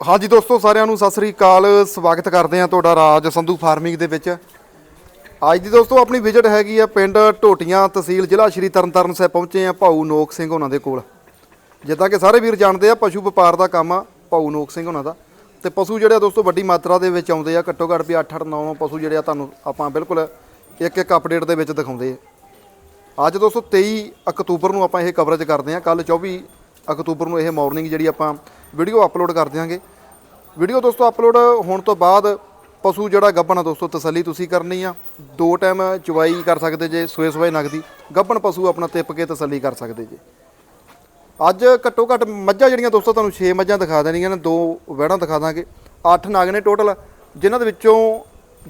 ਹਾਂਜੀ ਦੋਸਤੋ, ਸਾਰਿਆਂ ਨੂੰ ਸਤਿ ਸ੍ਰੀ ਅਕਾਲ। ਸਵਾਗਤ ਕਰਦੇ ਹਾਂ ਤੁਹਾਡਾ ਰਾਜ ਸੰਧੂ ਫਾਰਮਿੰਗ ਦੇ ਵਿੱਚ। ਅੱਜ ਦੀ ਦੋਸਤੋ, ਆਪਣੀ ਵਿਜ਼ਿਟ ਹੈਗੀ ਆ ਪਿੰਡ ਢੋਟੀਆਂ ਤਹਿਸੀਲ ਜ਼ਿਲ੍ਹਾ ਸ਼੍ਰੀ ਤਰਨਤਾਰਨ ਸਾਹਿਬ ਪਹੁੰਚੇ ਆ ਭਾਊ ਨੋਕ ਸਿੰਘ ਉਹਨਾਂ ਦੇ ਕੋਲ। ਜਿੱਦਾਂ ਕਿ ਸਾਰੇ ਵੀਰ ਜਾਣਦੇ ਆ, ਪਸ਼ੂ ਵਪਾਰ ਦਾ ਕੰਮ ਆ ਭਾਊ ਨੋਕ ਸਿੰਘ ਉਹਨਾਂ ਦਾ। ਤੇ ਪਸ਼ੂ ਜਿਹੜੇ ਆ ਦੋਸਤੋ, ਵੱਡੀ ਮਾਤਰਾ ਦੇ ਵਿੱਚ ਆਉਂਦੇ ਆ, ਘੱਟੋ ਘੱਟ ਵੀ 8-8 9 ਪਸ਼ੂ ਜਿਹੜੇ ਆ ਤੁਹਾਨੂੰ ਆਪਾਂ ਬਿਲਕੁਲ ਇੱਕ ਇੱਕ ਅਪਡੇਟ ਦੇ ਵਿੱਚ ਦਿਖਾਉਂਦੇ ਆ। ਅੱਜ ਦੋਸਤੋ 23 ਅਕਤੂਬਰ ਨੂੰ ਆਪਾਂ ਇਹ ਕਵਰੇਜ ਕਰਦੇ ਹਾਂ। ਕੱਲ 24 ਅਕਤੂਬਰ ਨੂੰ ਇਹ ਮਾਰਨਿੰਗ ਜਿਹੜੀ ਆਪਾਂ ਵੀਡੀਓ ਅਪਲੋਡ ਕਰ ਦਿਆਂਗੇ। ਵੀਡੀਓ ਦੋਸਤੋ ਅਪਲੋਡ ਹੋਣ ਤੋਂ ਬਾਅਦ ਪਸ਼ੂ ਜਿਹੜਾ ਗੱਭਣ ਆ ਦੋਸਤੋ, ਤਸੱਲੀ ਤੁਸੀਂ ਕਰਨੀ ਆ। ਦੋ ਟਾਈਮ ਚਵਾਈ ਕਰ ਸਕਦੇ ਜੇ ਸੂਏ ਸੂਏ ਨਗਦੀ। ਗੱਭਣ ਪਸ਼ੂ ਆਪਣਾ ਤਿੱਪ ਕੇ ਤਸੱਲੀ ਕਰ ਸਕਦੇ ਜੇ। ਅੱਜ ਘੱਟੋ ਘੱਟ ਮੱਝਾਂ ਜਿਹੜੀਆਂ ਦੋਸਤੋ, ਤੁਹਾਨੂੰ 6 ਮੱਝਾਂ ਦਿਖਾ ਦੇਣੀਆਂ ਨੇ, ਦੋ ਵਹਿੜਾਂ ਦਿਖਾ ਦਾਂਗੇ। 8 ਨਾਗ ਨੇ ਟੋਟਲ ਜਿਨ੍ਹਾਂ ਦੇ ਵਿੱਚੋਂ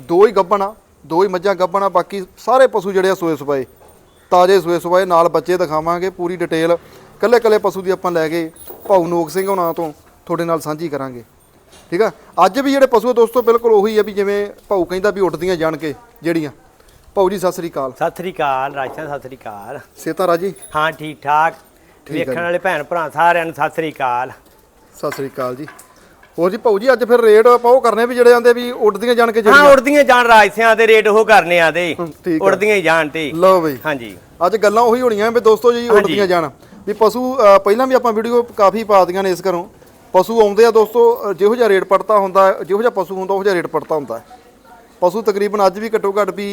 ਦੋ ਹੀ ਗੱਭਣ ਆ, ਦੋ ਹੀ ਮੱਝਾਂ ਗੱਭਣ ਆ, ਬਾਕੀ ਸਾਰੇ ਪਸ਼ੂ ਜਿਹੜੇ ਆ ਸੂਏ ਸਵਾਏ ਤਾਜ਼ੇ ਸੂਏ ਸਵਾਏ ਨਾਲ ਬੱਚੇ ਦਿਖਾਵਾਂਗੇ ਪੂਰੀ ਡਿਟੇਲ ਕੱਲੇ ਕੱਲੇ ਪਸ਼ੂ ਦੀ ਆਪਾਂ ਲੈ ਕੇ ਭਾਊ ਨੋਕ ਸਿੰਘ ਹੋਣਾ ਤੋਂ ਤੁਹਾਡੇ ਨਾਲ ਸਾਂਝੀ ਕਰਾਂਗੇ। ਠੀਕ ਆ? ਅੱਜ ਵੀ ਜਿਹੜੇ ਪਸ਼ੂ ਆ ਦੋਸਤੋ ਬਿਲਕੁਲ ਉਹੀ ਆ ਵੀ ਜਿਵੇਂ ਭਾਊ ਕਹਿੰਦਾ ਵੀ ਉੱਠਦੀਆਂ ਜਾਣ ਕੇ ਜਿਹੜੀਆਂ। ਭਾਊ ਜੀ ਸਤਿ ਸ੍ਰੀ ਅਕਾਲ। ਸਤਿ ਸ੍ਰੀ ਅਕਾਲ ਰਾਜਾ ਸਤਿ ਸ੍ਰੀ ਅਕਾਲ। ਸੇਤਾ ਰਾਜੀ? ਹਾਂ ਠੀਕ ਠਾਕ। ਹੈ ਵੇਖਣ। ਵਾਲੇ ਭੈਣ ਭਰਾ ਸਾਰਿਆਂ ਨੂੰ ਸਤਿ ਸ੍ਰੀ ਅਕਾਲ। ਸਤਿ ਸ੍ਰੀ ਅਕਾਲ ਜੀ। ਹੋਰ ਜੀ ਭਾਊ ਜੀ ਅੱਜ ਫਿਰ ਰੇਟ ਆਪਾਂ ਉਹ ਕਰਨੇ ਵੀ ਜਿਹੜੇ ਆਂਦੇ ਵੀ ਉੱਡਦੀਆਂ ਜਾਣ ਕੇ ਹਾਂ ਜਿਹੜੀਆਂ ਉੜਦੀਆਂ ਜਾਣ ਰਾਜਸਿਆਂ ਦੇ ਰੇਟ ਉਹ ਕਰਨੇ ਆ ਤੇ ਹਮ, ਠੀਕ ਆ। ਉੜਦੀਆਂ ਹੀ ਜਾਣ ਤੇ। ਲਓ ਬਈ। ਹਾਂਜੀ। ਅੱਜ ਗੱਲਾਂ ਉਹੀ ਹੋਣੀਆਂ ਵੀ ਦੋਸਤੋ ਜੀ ਉੱਡਦੀਆਂ ਜਾਣ। ਵੀ ਪਸ਼ੂ ਅ, ਪਹਿਲਾਂ ਵੀ ਆਪਾਂ ਵੀਡੀਓ ਕਾਫੀ ਪਾ ਦੀਆਂ ਨੇ ਇਸ ਘਰੋਂ। ਪਸ਼ੂ ਆਉਂਦੇ ਆ ਦੋਸਤੋ ਅ, ਜਿਹੋ ਜਿਹਾ ਰੇਟ ਪੜਤਾ ਹੁੰਦਾ ਜਿਹੋ ਜਿਹਾ ਪਸ਼ੂ ਹੁੰਦਾ ਉਹ ਜਿਹਾ ਰੇਟ ਪੜਤਾ ਹੁੰਦਾ। ਹੈ। ਪਸ਼ੂ ਤਕਰੀਬਨ ਅੱਜ ਵੀ ਘੱਟੋ ਘੱਟ ਵੀ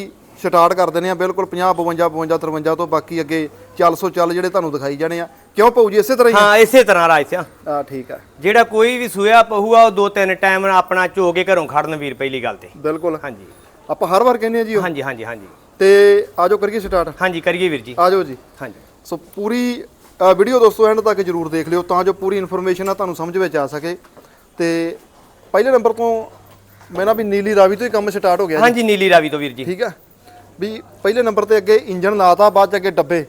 ਸਟਾਰਟ ਕਰ ਦਿੰਦੇ ਆ ਬਿਲਕੁਲ 50 52 52 53 ਤੋਂ ਬਾਕੀ ਅੱਗੇ 400 ਚੱਲ ਜਿਹੜੇ ਤੁਹਾਨੂੰ ਦਿਖਾਈ ਜਾਣੇ ਆ। ਕਿਉਂ ਭਾਊ ਜੀ ਇਸੇ ਤਰ੍ਹਾਂ ਹੀ ਹਾਂ ਇਸੇ ਤਰ੍ਹਾਂ ਰਾਜਸਿਆਂ ਆ ਠੀਕ ਆ। ਜਿਹੜਾ ਕੋਈ ਵੀ ਸੂਇਆ ਪਹੂਆ ਉਹ ਦੋ ਤਿੰਨ ਟਾਈਮ ਆਪਣਾ ਚੋ ਕੇ ਘਰੋਂ ਖੜਨ ਵੀਰ ਪਹਿਲੀ ਗੱਲ ਤੇ। ਬਿਲਕੁਲ। ਹਾਂਜੀ। ਆਪਾਂ ਹਰ ਵਾਰ ਕਹਿੰਦੇ ਆ ਜੀ ਉਹ। ਹਾਂਜੀ ਹਾਂਜੀ ਹਾਂਜੀ। ਤੇ ਆਜੋ ਕਰੀਏ ਸਟਾਰਟ। ਹਾਂਜੀ ਕਰੀਏ ਵੀਰ ਜੀ। ਆਜੋ ਜੀ। ਹਾਂਜੀ। ਸੋ ਪੂਰੀ ਵੀਡੀਓ ਦੋਸਤੋ ਐਂਡ ਤੱਕ ਜਰੂਰ ਦੇਖ ਲਿਓ ਤਾਂ ਜੋ ਪੂਰੀ ਇਨਫੋਰਮੇਸ਼ਨ ਆ ਤੁਹਾਨੂੰ ਸਮਝ ਵਿੱਚ ਆ ਸਕੇ। ਤੇ ਪਹਿਲੇ ਨੰਬਰ ਤੋਂ ਮੈਂ ਨਾ ਵੀ ਨੀਲੀ ਰਾਵੀ ਤੋਂ ਹੀ ਕੰਮ ਸਟਾਰਟ ਹੋ ਗਿਆ ਹਾਂਜੀ ਨੀਲੀ ਰਾਵੀ ਤੋਂ ਵੀਰ ਜੀ। ਠੀਕ ਆ? ਵੀ ਪਹਿਲੇ ਨੰਬਰ ਤੇ ਅੱਗੇ ਇੰਜਨ ਲਾਤਾ ਬਾਅਦ ਚ ਅੱਗੇ ਡੱਬੇ।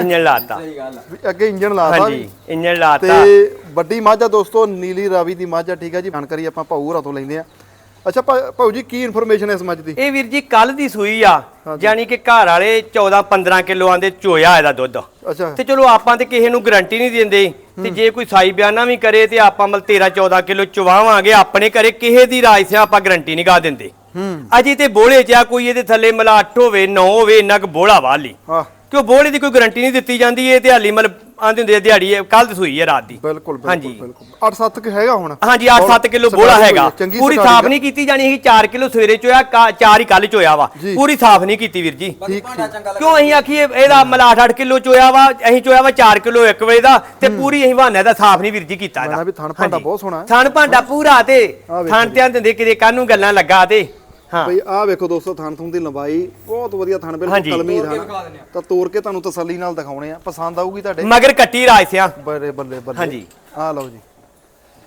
ਇੰਜਣ ਲਾਤਾ। ਵੀ ਅੱਗੇ ਇੰਜਨ ਲਾਤਾ ਹਾਂਜੀ ਵੀ। ਇੰਜਣ ਲਾਤਾ। ਤੇ ਵੱਡੀ ਮੱਝ ਆ ਦੋਸਤੋ ਨੀਲੀ ਰਾਵੀ ਦੀ ਮੱਝ ਆ ਠੀਕ ਆ ਜੀ? ਜਾਣਕਾਰੀ ਆਪਾਂ ਭਾਊ ਹੋਰਾਂ ਤੋਂ ਲੈਂਦੇ ਆ। ਅੱਛਾ ਭਾ- ਭਾਊ ਜੀ ਕੀ ਇਨਫੋਰਮੇਸ਼ਨ ਹੈ ਇਸ ਮੱਝ ਦੀ? ਇਹ ਵੀਰ ਜੀ ਕੱਲ ਦੀ ਸੂਈ ਆ। ਯਾਨੀ ਕਿ ਘਰ ਵਾਲੇ 14 15 ਕਿਲੋ ਆਂਦੇ ਚੋਇਆ ਇਹਦਾ ਦੁੱਧ। ਅੱਛਾ। ਤੇ ਚਲੋ ਆਪਾਂ ਤੇ ਕਿਸੇ ਨੂੰ ਗਾਰੰਟੀ ਨਹੀਂ ਦਿੰਦੇ। ਤੇ ਜੇ ਕੋਈ ਸਾਈ ਬਿਆਨਾ ਵੀ ਕਰੇ ਤੇ ਆਪਾਂ ਮਲ 13 14 ਕਿਲੋ ਚਵਾਵਾਂਗੇ ਆਪਣੇ ਘਰੇ ਕਿਸੇ ਦੀ ਰਾਜ ਸਿਆ ਆਪਾਂ ਗਾਰੰਟੀ ਨਹੀਂ ਗਾ ਦਿੰਦੇ। ਅਜੇ ਤੇ ਬੋਲੇ ਚ ਆ ਕੋਈ ਇਹਦੇ ਥੱਲੇ ਮਲਾ 8 ਹੋਵੇ 9 ਹੋਵੇ ਇੰਨਾ ਕੁ ਬੋਲਾ ਵਾਲੀ। ਹਾਂ ਕਿਉਂ ਬੋਲੇ ਦੀ ਕੋਈ ਗਾਰੰਟੀ ਨਹੀਂ ਦਿੱਤੀ ਜਾਂਦੀ? ਇਹ ਤੇ ਹਾਲੀ ਮਲ ਆਂਦੇ ਹੁੰਦੇ ਆ ਦਿਹਾੜੀ ਕੱਲ ਦੀ ਸੂਈ ਹੈ ਰਾਤ ਦੀ। ਬਿਲਕੁਲ ਬਿਲਕੁਲ ਹਾਂਜੀ। ਬਿਲਕੁਲ। 8-7 ਕਿ ਹੈਗਾ ਹੁਣ। ਹਾਂਜੀ 8-7 ਕਿਲੋ ਸਰਕਾਰੀ ਬੋਲਾ ਹੋਈ ਹੈਗਾ। ਹੈ, ਚੰਗੀ ਪੂਰੀ ਸਰਕਾਰੀ ਸਾਫ਼ ਨਹੀਂ ਕੀਤੀ ਜਾਣੀ ਸੀ 4 ਕਿਲੋ ਸਵੇਰੇ ਚੋਇਆ 4 ਹੀ ਕੱਲ ਚੋਇਆ ਵਾ। ਜੀ। ਪੂਰੀ ਸਾਫ਼ ਨਹੀਂ ਕੀਤੀ ਵੀਰ ਜੀ। ਕਿਉਂ ਅਸੀਂ ਆਖੀਏ ਇਹਦਾ ਮਲਾ 8-8 ਕਿਲੋ ਚੋਇਆ ਵਾ ਅਸੀਂ ਚੋਇਆ ਵਾ 4 ਕਿਲੋ ਇੱਕ ਵੇਲੇ ਦਾ ਤੇ ਪੂਰੀ ਅਸੀਂ ਬਹਾਨੇ ਦਾ ਸਾਫ਼ ਨਹੀਂ ਵੀਰ ਜੀ ਕੀਤਾ ਮੈਂ ਇਹਦਾ। ਨਾ ਵੀ ਥਣ ਭਾਂਡਾ ਹਾਂਜੀ। ਬਹੁਤ ਸੋਹਣਾ ਹੈ। ਥਣ ਭਾਂਡਾ ਪੂਰਾ ਤੇ ਆਹ ਵੇਖੋ ਥਣ ਧਿਆਨ ਦਿੰਦੇ ਕਿਤੇ ਕਾਨੂੰ ਗੱਲਾਂ ਲੱਗਾ ਤੇ। ਹਾਂ। ਬਈ ਆਹ ਵੇਖੋ ਦੋਸਤੋ ਥਣ ਥੁਣ ਦੀ ਲੰਬਾਈ ਬਹੁਤ ਵਧੀਆ ਥਣ ਬਿਲਕੁਲ ਹਾਂਜੀ। ਕਲਮੀ ਥਣ। ਤਾਂ ਤੋੜ ਕੇ ਤੁਹਾਨੂੰ ਤਸੱਲੀ ਨਾਲ ਦਿਖਾਉਣੇ ਆ। ਪਸੰਦ ਆਊਗੀ ਤੁਹਾਡੇ? ਮਗਰ ਕੱਟੀ ਰਾਜ ਸਿਆ ਬੜੇ ਬੱਲੇ ਬੱਲੇ। ਹਾਂਜੀ। ਆਹ ਲਓ ਜੀ।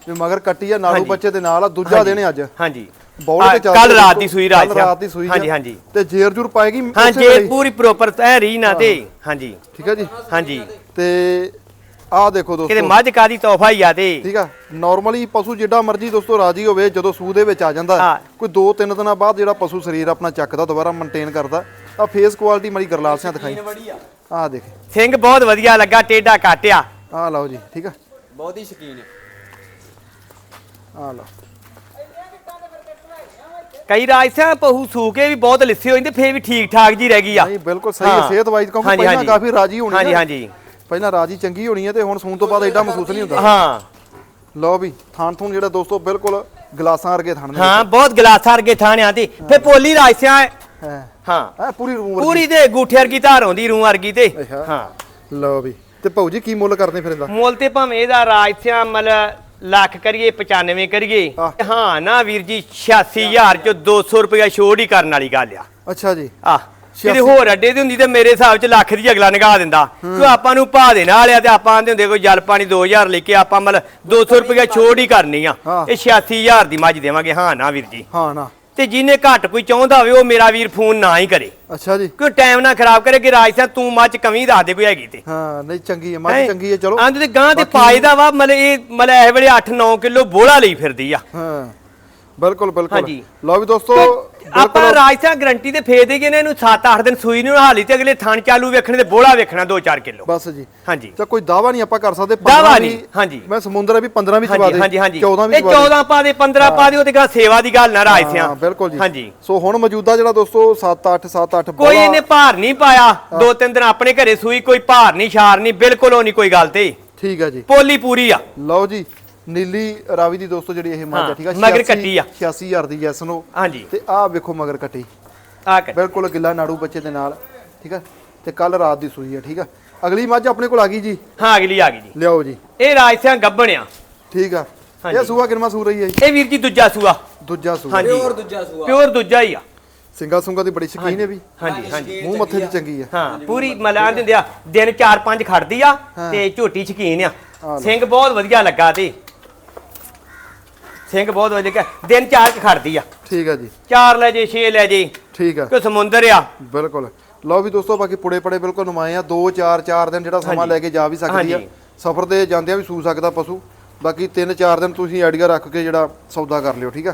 ਵੀ ਮਗਰ ਕੱਟੀ ਆ ਨਾਲੂ ਬੱਚੇ ਦੇ ਨਾਲ ਆ ਦੂਜਾ ਦਿਨ ਹੈ ਅੱਜ। ਹਾਂਜੀ। ਬੌਲੇ ਤੇ ਚੱਲਦੇ ਕੱਲ ਰਾਤ ਦੀ ਸੂਈ ਰਾਜ ਸਿਆ ਰਾਤ ਦੀ ਸੂਈ ਆ। ਹਾਂਜੀ ਹਾਂਜੀ। ਤੇ ਜੇਰ ਜੂਰ ਪਾਏਗੀ ਹਾਂ। ਪੂਰੀ ਪ੍ਰੋਪਰ ਐ ਰੀ ਨਾ ਤੇ। ਹਾਂਜੀ। ਠੀਕ ਹੈ ਜੀ? ਹਾਂਜੀ। ਤੇ ਆਹ ਦੇਖੋ ਕਿਤੇ ਦੋਸਤੋ ਮੱਝ ਕਾਦੀ ਤੋਹਫਾ ਹੀ ਆ ਤੇ। ਠੀਕ ਆ। ਨਾਰਮਲੀ ਪਸ਼ੂ ਜਿੱਡਾ ਮਰਜ਼ੀ ਦੋਸਤੋ ਰਾਜੀ ਹੋਵੇ ਜਦੋਂ ਸੂਹ ਦੇ ਵਿੱਚ ਆ ਜਾਂਦਾ ਹਾਂ। ਕੋਈ 2-3 ਦਿਨਾਂ ਬਾਅਦ ਜਿਹੜਾ ਪਸ਼ੂ ਸਰੀਰ ਆਪਣਾ ਚੱਕਦਾ ਦੁਬਾਰਾ ਮੇਨਟੇਨ ਕਰਦਾ ਆ ਫੇਸ ਕੁਆਲਿਟੀ ਮੜੀ ਗਰਲਾਸਿਆਂ ਦਿਖਾਈ। ਆਹ ਦੇਖ। ਸਿੰਘ ਬਹੁਤ ਵਧੀਆ ਲੱਗਾ ਟੇਡਾ ਕਾਟਿਆ ਆਹ ਲਓ ਜੀ ਠੀਕ ਆ। ਬਹੁਤ ਹੀ ਸ਼ਕੀਨ ਹੈ ਆਹ ਲਓ। ਕਈ ਰਾਜਸਿਆਂ ਪਹੂ ਸੂਕੇ ਵੀ ਬਹੁਤ ਲਿੱਸੇ ਨੇ ਤੇ ਫੇਰ ਵੀ ਠੀਕ ਠਾਕ ਜੀ ਰਹਿ ਗਈ ਆ। ਨਹੀਂ ਬਿਲਕੁਲ ਸਹੀ ਹੈ। ਹਾਂ। ਸਿਹਤ ਵਾਈਜ਼ ਕਿਉਂਕਿ ਹਾਂਜੀ, ਪਹਿਲਾਂ। ਕਾਫੀ ਰਾਜੀ ਹੋਣੀ ਹਾਂਜੀ। ਹਾਂਜੀ। ਪਹਿਲਾਂ ਰਾਜੀ ਚੰਗੀ ਹੋਣੀ ਹੈ ਤੇ ਹੁਣ ਸੂਣ ਤੋਂ ਬਾਅਦ ਐਡਾ ਮਹਿਸੂਸ ਨਹੀਂ ਹੁੰਦਾ। ਹਾਂ। ਲਓ ਵੀ ਥਾਣ ਥੂਣ ਜਿਹੜਾ ਦੋਸਤੋ ਬਿਲਕੁਲ ਗਲਾਸਾਂ ਵਰਗੇ ਥਣ ਨੇ। ਹਾਂ ਬਹੁਤ ਗਲਾਸਾਂ ਵਰਗੇ ਥਾਣਿਆਂ ਤੇ ਫੇ ਪੋਲੀ ਰਾਜਸਿਆਂ ਹੈ। ਹਾਂ। ਪੂਰੀ ਰੂਮ ਵਰਗੀ। ਪੂਰੀ ਤੇ ਗੂਠੇ ਵਰਗੀ ਧਾਰ ਆਉਂਦੀ ਰੂੰ ਵਰਗੀ ਤੇ। ਹਾਂ। ਲਓ ਵੀ ਤੇ ਭਾਊ ਜੀ ਕੀ ਮੁੱਲ ਕਰਦੇ ਫਿਰ ਇਹਦਾ? ਮੁੱਲ ਤੇ ਭਾਵੇਂ ਇਹਦਾ ਰਾਜਸਿਆਂ ਮਲ ਲੱਖ ਕਰੀਏ 95 ਕਰੀਏ। ਹਾਂ। ਨਾ ਵੀਰ ਜੀ 86000 ਚ 200 ਰੁਪਇਆ ਛੋੜ ਹੀ ਕਰਨ ਵਾਲੀ ਗੱਲ ਆ। ਅੱਛਾ ਜੀ। ਆ। ਜਿਹੜੇ ਹੋਰ ਅੱਡੇ ਦੀ ਹੁੰਦੀ ਤੇ ਮੇਰੇ ਹਿਸਾਬ ਚ ਲੱਖ ਦੀ ਅਗਲਾ ਨਿਗਾਹ ਦਿੰਦਾ। ਕਿਉਂ ਆਪਾਂ ਨੂੰ ਭਾ ਦੇ ਨਾਲ ਆ ਤੇ ਆਪਾਂ ਆਂਦੇ ਹੁੰਦੇ ਕੋਈ ਜਲ ਪਾਣੀ 2000 ਲੈ ਕੇ ਆਪਾਂ ਮਤਲਬ 200 ਰੁਪਇਆ ਛੋੜ ਹੀ। ਕਰਨੀ ਆ। ਇਹ 86000 ਦੀ ਮੱਝ ਦੇਵਾਂਗੇ। ਹਾਂ ਨਾ ਵੀਰ ਜੀ। ਹਾਂ ਨਾ। ਤੇ ਜਿਹਨੇ ਘੱਟ ਕੋਈ ਚਾਹੁੰਦਾ ਹੋਵੇ ਉਹ ਮੇਰਾ ਵੀਰ ਫੋਨ ਨਾ ਹੀ ਕਰੇ। ਅੱਛਾ ਜੀ। ਕਿਉਂ ਟਾਈਮ ਨਾ ਖਰਾਬ ਕਰੇ ਕਿ ਰਾਜ ਸਾਹਿਬ ਤੂੰ ਮੱਝ ਕਮੀ ਦੱਸ ਦੇ ਕੋਈ ਹੈਗੀ ਤੇ। ਹਾਂ ਨਹੀਂ ਚੰਗੀ ਹੈ ਮੱਝ ਚੰਗੀ ਹੈ ਚਲੋ। ਆਂਦੇ ਤੇ ਗਾਂ ਤੇ ਪਾਇਦਾ ਵਾ ਮਤਲਬ ਇਹ ਮਤਲਬ ਇਹ ਵੇਲੇ 8-9 ਕਿਲੋ ਬੋਲਾ ਲਈ ਫਿਰਦੀ ਆ। ਹਾਂ। ਬਿਲਕੁਲ ਬਿਲਕੁਲ। ਹਾਂਜੀ। ਲਓ ਵੀ ਦੋਸਤੋ ਆਪਾਂ ਰਾਜਸਥਾਨ ਗਰੰਟੀ ਤੇ ਫੇਰ ਦੇ ਗਏ ਨੇ ਇਹਨੂੰ 7-8 ਦਿਨ ਸੂਈ ਨੂੰ ਹਾਲੀ ਤੇ ਅਗਲੇ ਥਣ ਚਾਲੂ ਵੇਖਣੇ ਤੇ ਬੋਲਾ ਵੇਖਣਾ 2-4 ਕਿਲੋ। ਬਸ ਜੀ। ਹਾਂਜੀ। ਤਾਂ ਕੋਈ ਦਾਵਾ ਨਹੀਂ ਆਪਾਂ ਕਰ ਸਕਦੇ ਦਾਅਵਾ 15 ਨਹੀਂ, ਵੀ- ਹਾਂਜੀ। ਮੈਂ ਸਮੁੰਦਰ ਵੀ 15 ਵੀ ਚਵਾ ਹਾਂਜੀ ਦੇ ਹਾਂਜੀ ਹਾਂਜੀ। 14 ਵੀ ਇਹ ਚਵਾ ਦੇ। 14 ਪਾ ਦੇ 15 ਪਾ ਦੇ ਉਹ ਤੇ ਗਾ ਸੇਵਾ ਦੀ ਗੱਲ ਨਾ ਰਾਜਸਿਆਂ ਹਾਂ ਬਿਲਕੁਲ ਜੀ। ਹਾਂਜੀ। ਸੋ ਹੁਣ ਮੌਜੂਦਾ ਜਿਹੜਾ ਦੋਸਤੋ 7 8 7 8 ਕੋਈ ਇਹਨੇ ਭਾਰ ਨਹੀਂ ਪਾਇਆ ਦੋ ਤਿੰਨ ਦਿਨ ਆਪਣੇ ਘਰੇ ਸੂਈ ਕੋਈ ਭਾਰ ਨਹੀਂ ਛਾਰ ਨਹੀਂ ਬਿਲਕੁਲ ਉਹ ਨਹੀਂ ਕੋਈ ਗੱਲ ਤੇ। ਠੀਕ ਹੈ ਜੀ। ਪੋਲੀ ਪੂਰੀ ਆ। ਲਓ ਜੀ। ਨੀਲੀ ਰਾਵੀ ਦੀ ਦੋਸਤੋ ਜਿਹੜੀ ਇਹ ਮੱਝ ਆ ਹਾਂ, ਠੀਕ ਆ ਮਗਰ 86 ਕੱਟੀ ਆ। 86000 ਦੀ ਜੈਸ ਨੂੰ। ਹਾਂਜੀ। ਤੇ ਆਹ ਵੇਖੋ ਮਗਰ ਕੱਟੀ। ਆ ਕਰ ਬਿਲਕੁਲ ਗਿੱਲਾ ਨਾੜੂ ਬੱਚੇ ਦੇ ਨਾਲ ਠੀਕ ਆ? ਤੇ ਕੱਲ ਰਾਤ ਦੀ ਸੂਈ ਆ ਠੀਕ ਆ? ਅਗਲੀ ਮੱਝ ਆਪਣੇ ਕੋਲ ਆ ਗਈ ਜੀ? ਹਾਂ ਅਗਲੀ ਆ ਗਈ ਜੀ। ਲਿਆਓ ਜੀ। ਇਹ ਰਾਜਸਿਆਂ ਗੱਬਣ ਆ। ਠੀਕ ਆ। ਹਾਂਜੀ। ਇਹ ਸੂਆ ਕਿੰਨਾ ਸੂ ਰਹੀ ਹੈ ਜੀ? ਇਹ ਵੀਰ ਜੀ ਦੂਜਾ ਸੂਆ। ਦੂਜਾ ਸੂਆ। ਹਾਂਜੀ। ਪਿਓਰ ਦੂਜਾ ਸੂਆ। ਪਿਓਰ ਦੂਜਾ ਹੀ ਆ। ਸਿੰਗਾ ਸੁੰਗਾ ਦੀ ਬੜੀ ਸ਼ਕੀਨ ਹੈ ਵੀ। ਹਾਂਜੀ ਹਾਂਜੀ। ਮੂੰਹ ਮੱਥੇ ਦੀ ਚੰਗੀ ਆ। ਹਾਂ ਪੂਰੀ ਮਲਾਂ ਦਿੰਦੇ ਆ ਦਿਨ 4-5 ਖੜਦੀ ਆ ਤੇ ਝੋਟੀ ਸ਼ਕੀਨ ਆ। ਸਿੰਘ ਬਹੁਤ ਵਧੀਆ ਲੱਗਾ ਤੇ। ਸਿੰਘ ਬਹੁਤ ਵਧੀਆ। ਦਿਨ 4 ਕ ਖੜਦੀ ਆ। ਠੀਕ ਆ ਜੀ। 4 ਲੈ ਜੇ 6 ਲੈ ਜੇ। ਠੀਕ ਆ। ਕੋ ਸਮੁੰਦਰ ਆ। ਬਿਲਕੁਲ। ਲਓ ਵੀ ਦੋਸਤੋ ਬਾਕੀ ਪੁੜੇ ਪੜੇ ਬਿਲਕੁਲ ਨੁਮਾਏ ਆ। 2 4 4 ਦਿਨ ਜਿਹੜਾ ਸਮਾਂ। ਲੈ ਕੇ ਜਾ ਵੀ ਸਕਦੀ ਆ। ਸਫ਼ਰ ਤੇ ਜਾਂਦਿਆਂ ਵੀ ਸੂ ਸਕਦਾ ਪਸ਼ੂ। ਬਾਕੀ 3 4 ਦਿਨ ਤੁਸੀਂ ਆਈਡੀਆ ਰੱਖ ਕੇ ਜਿਹੜਾ ਸੌਦਾ ਕਰ ਲਿਓ ਠੀਕ ਆ?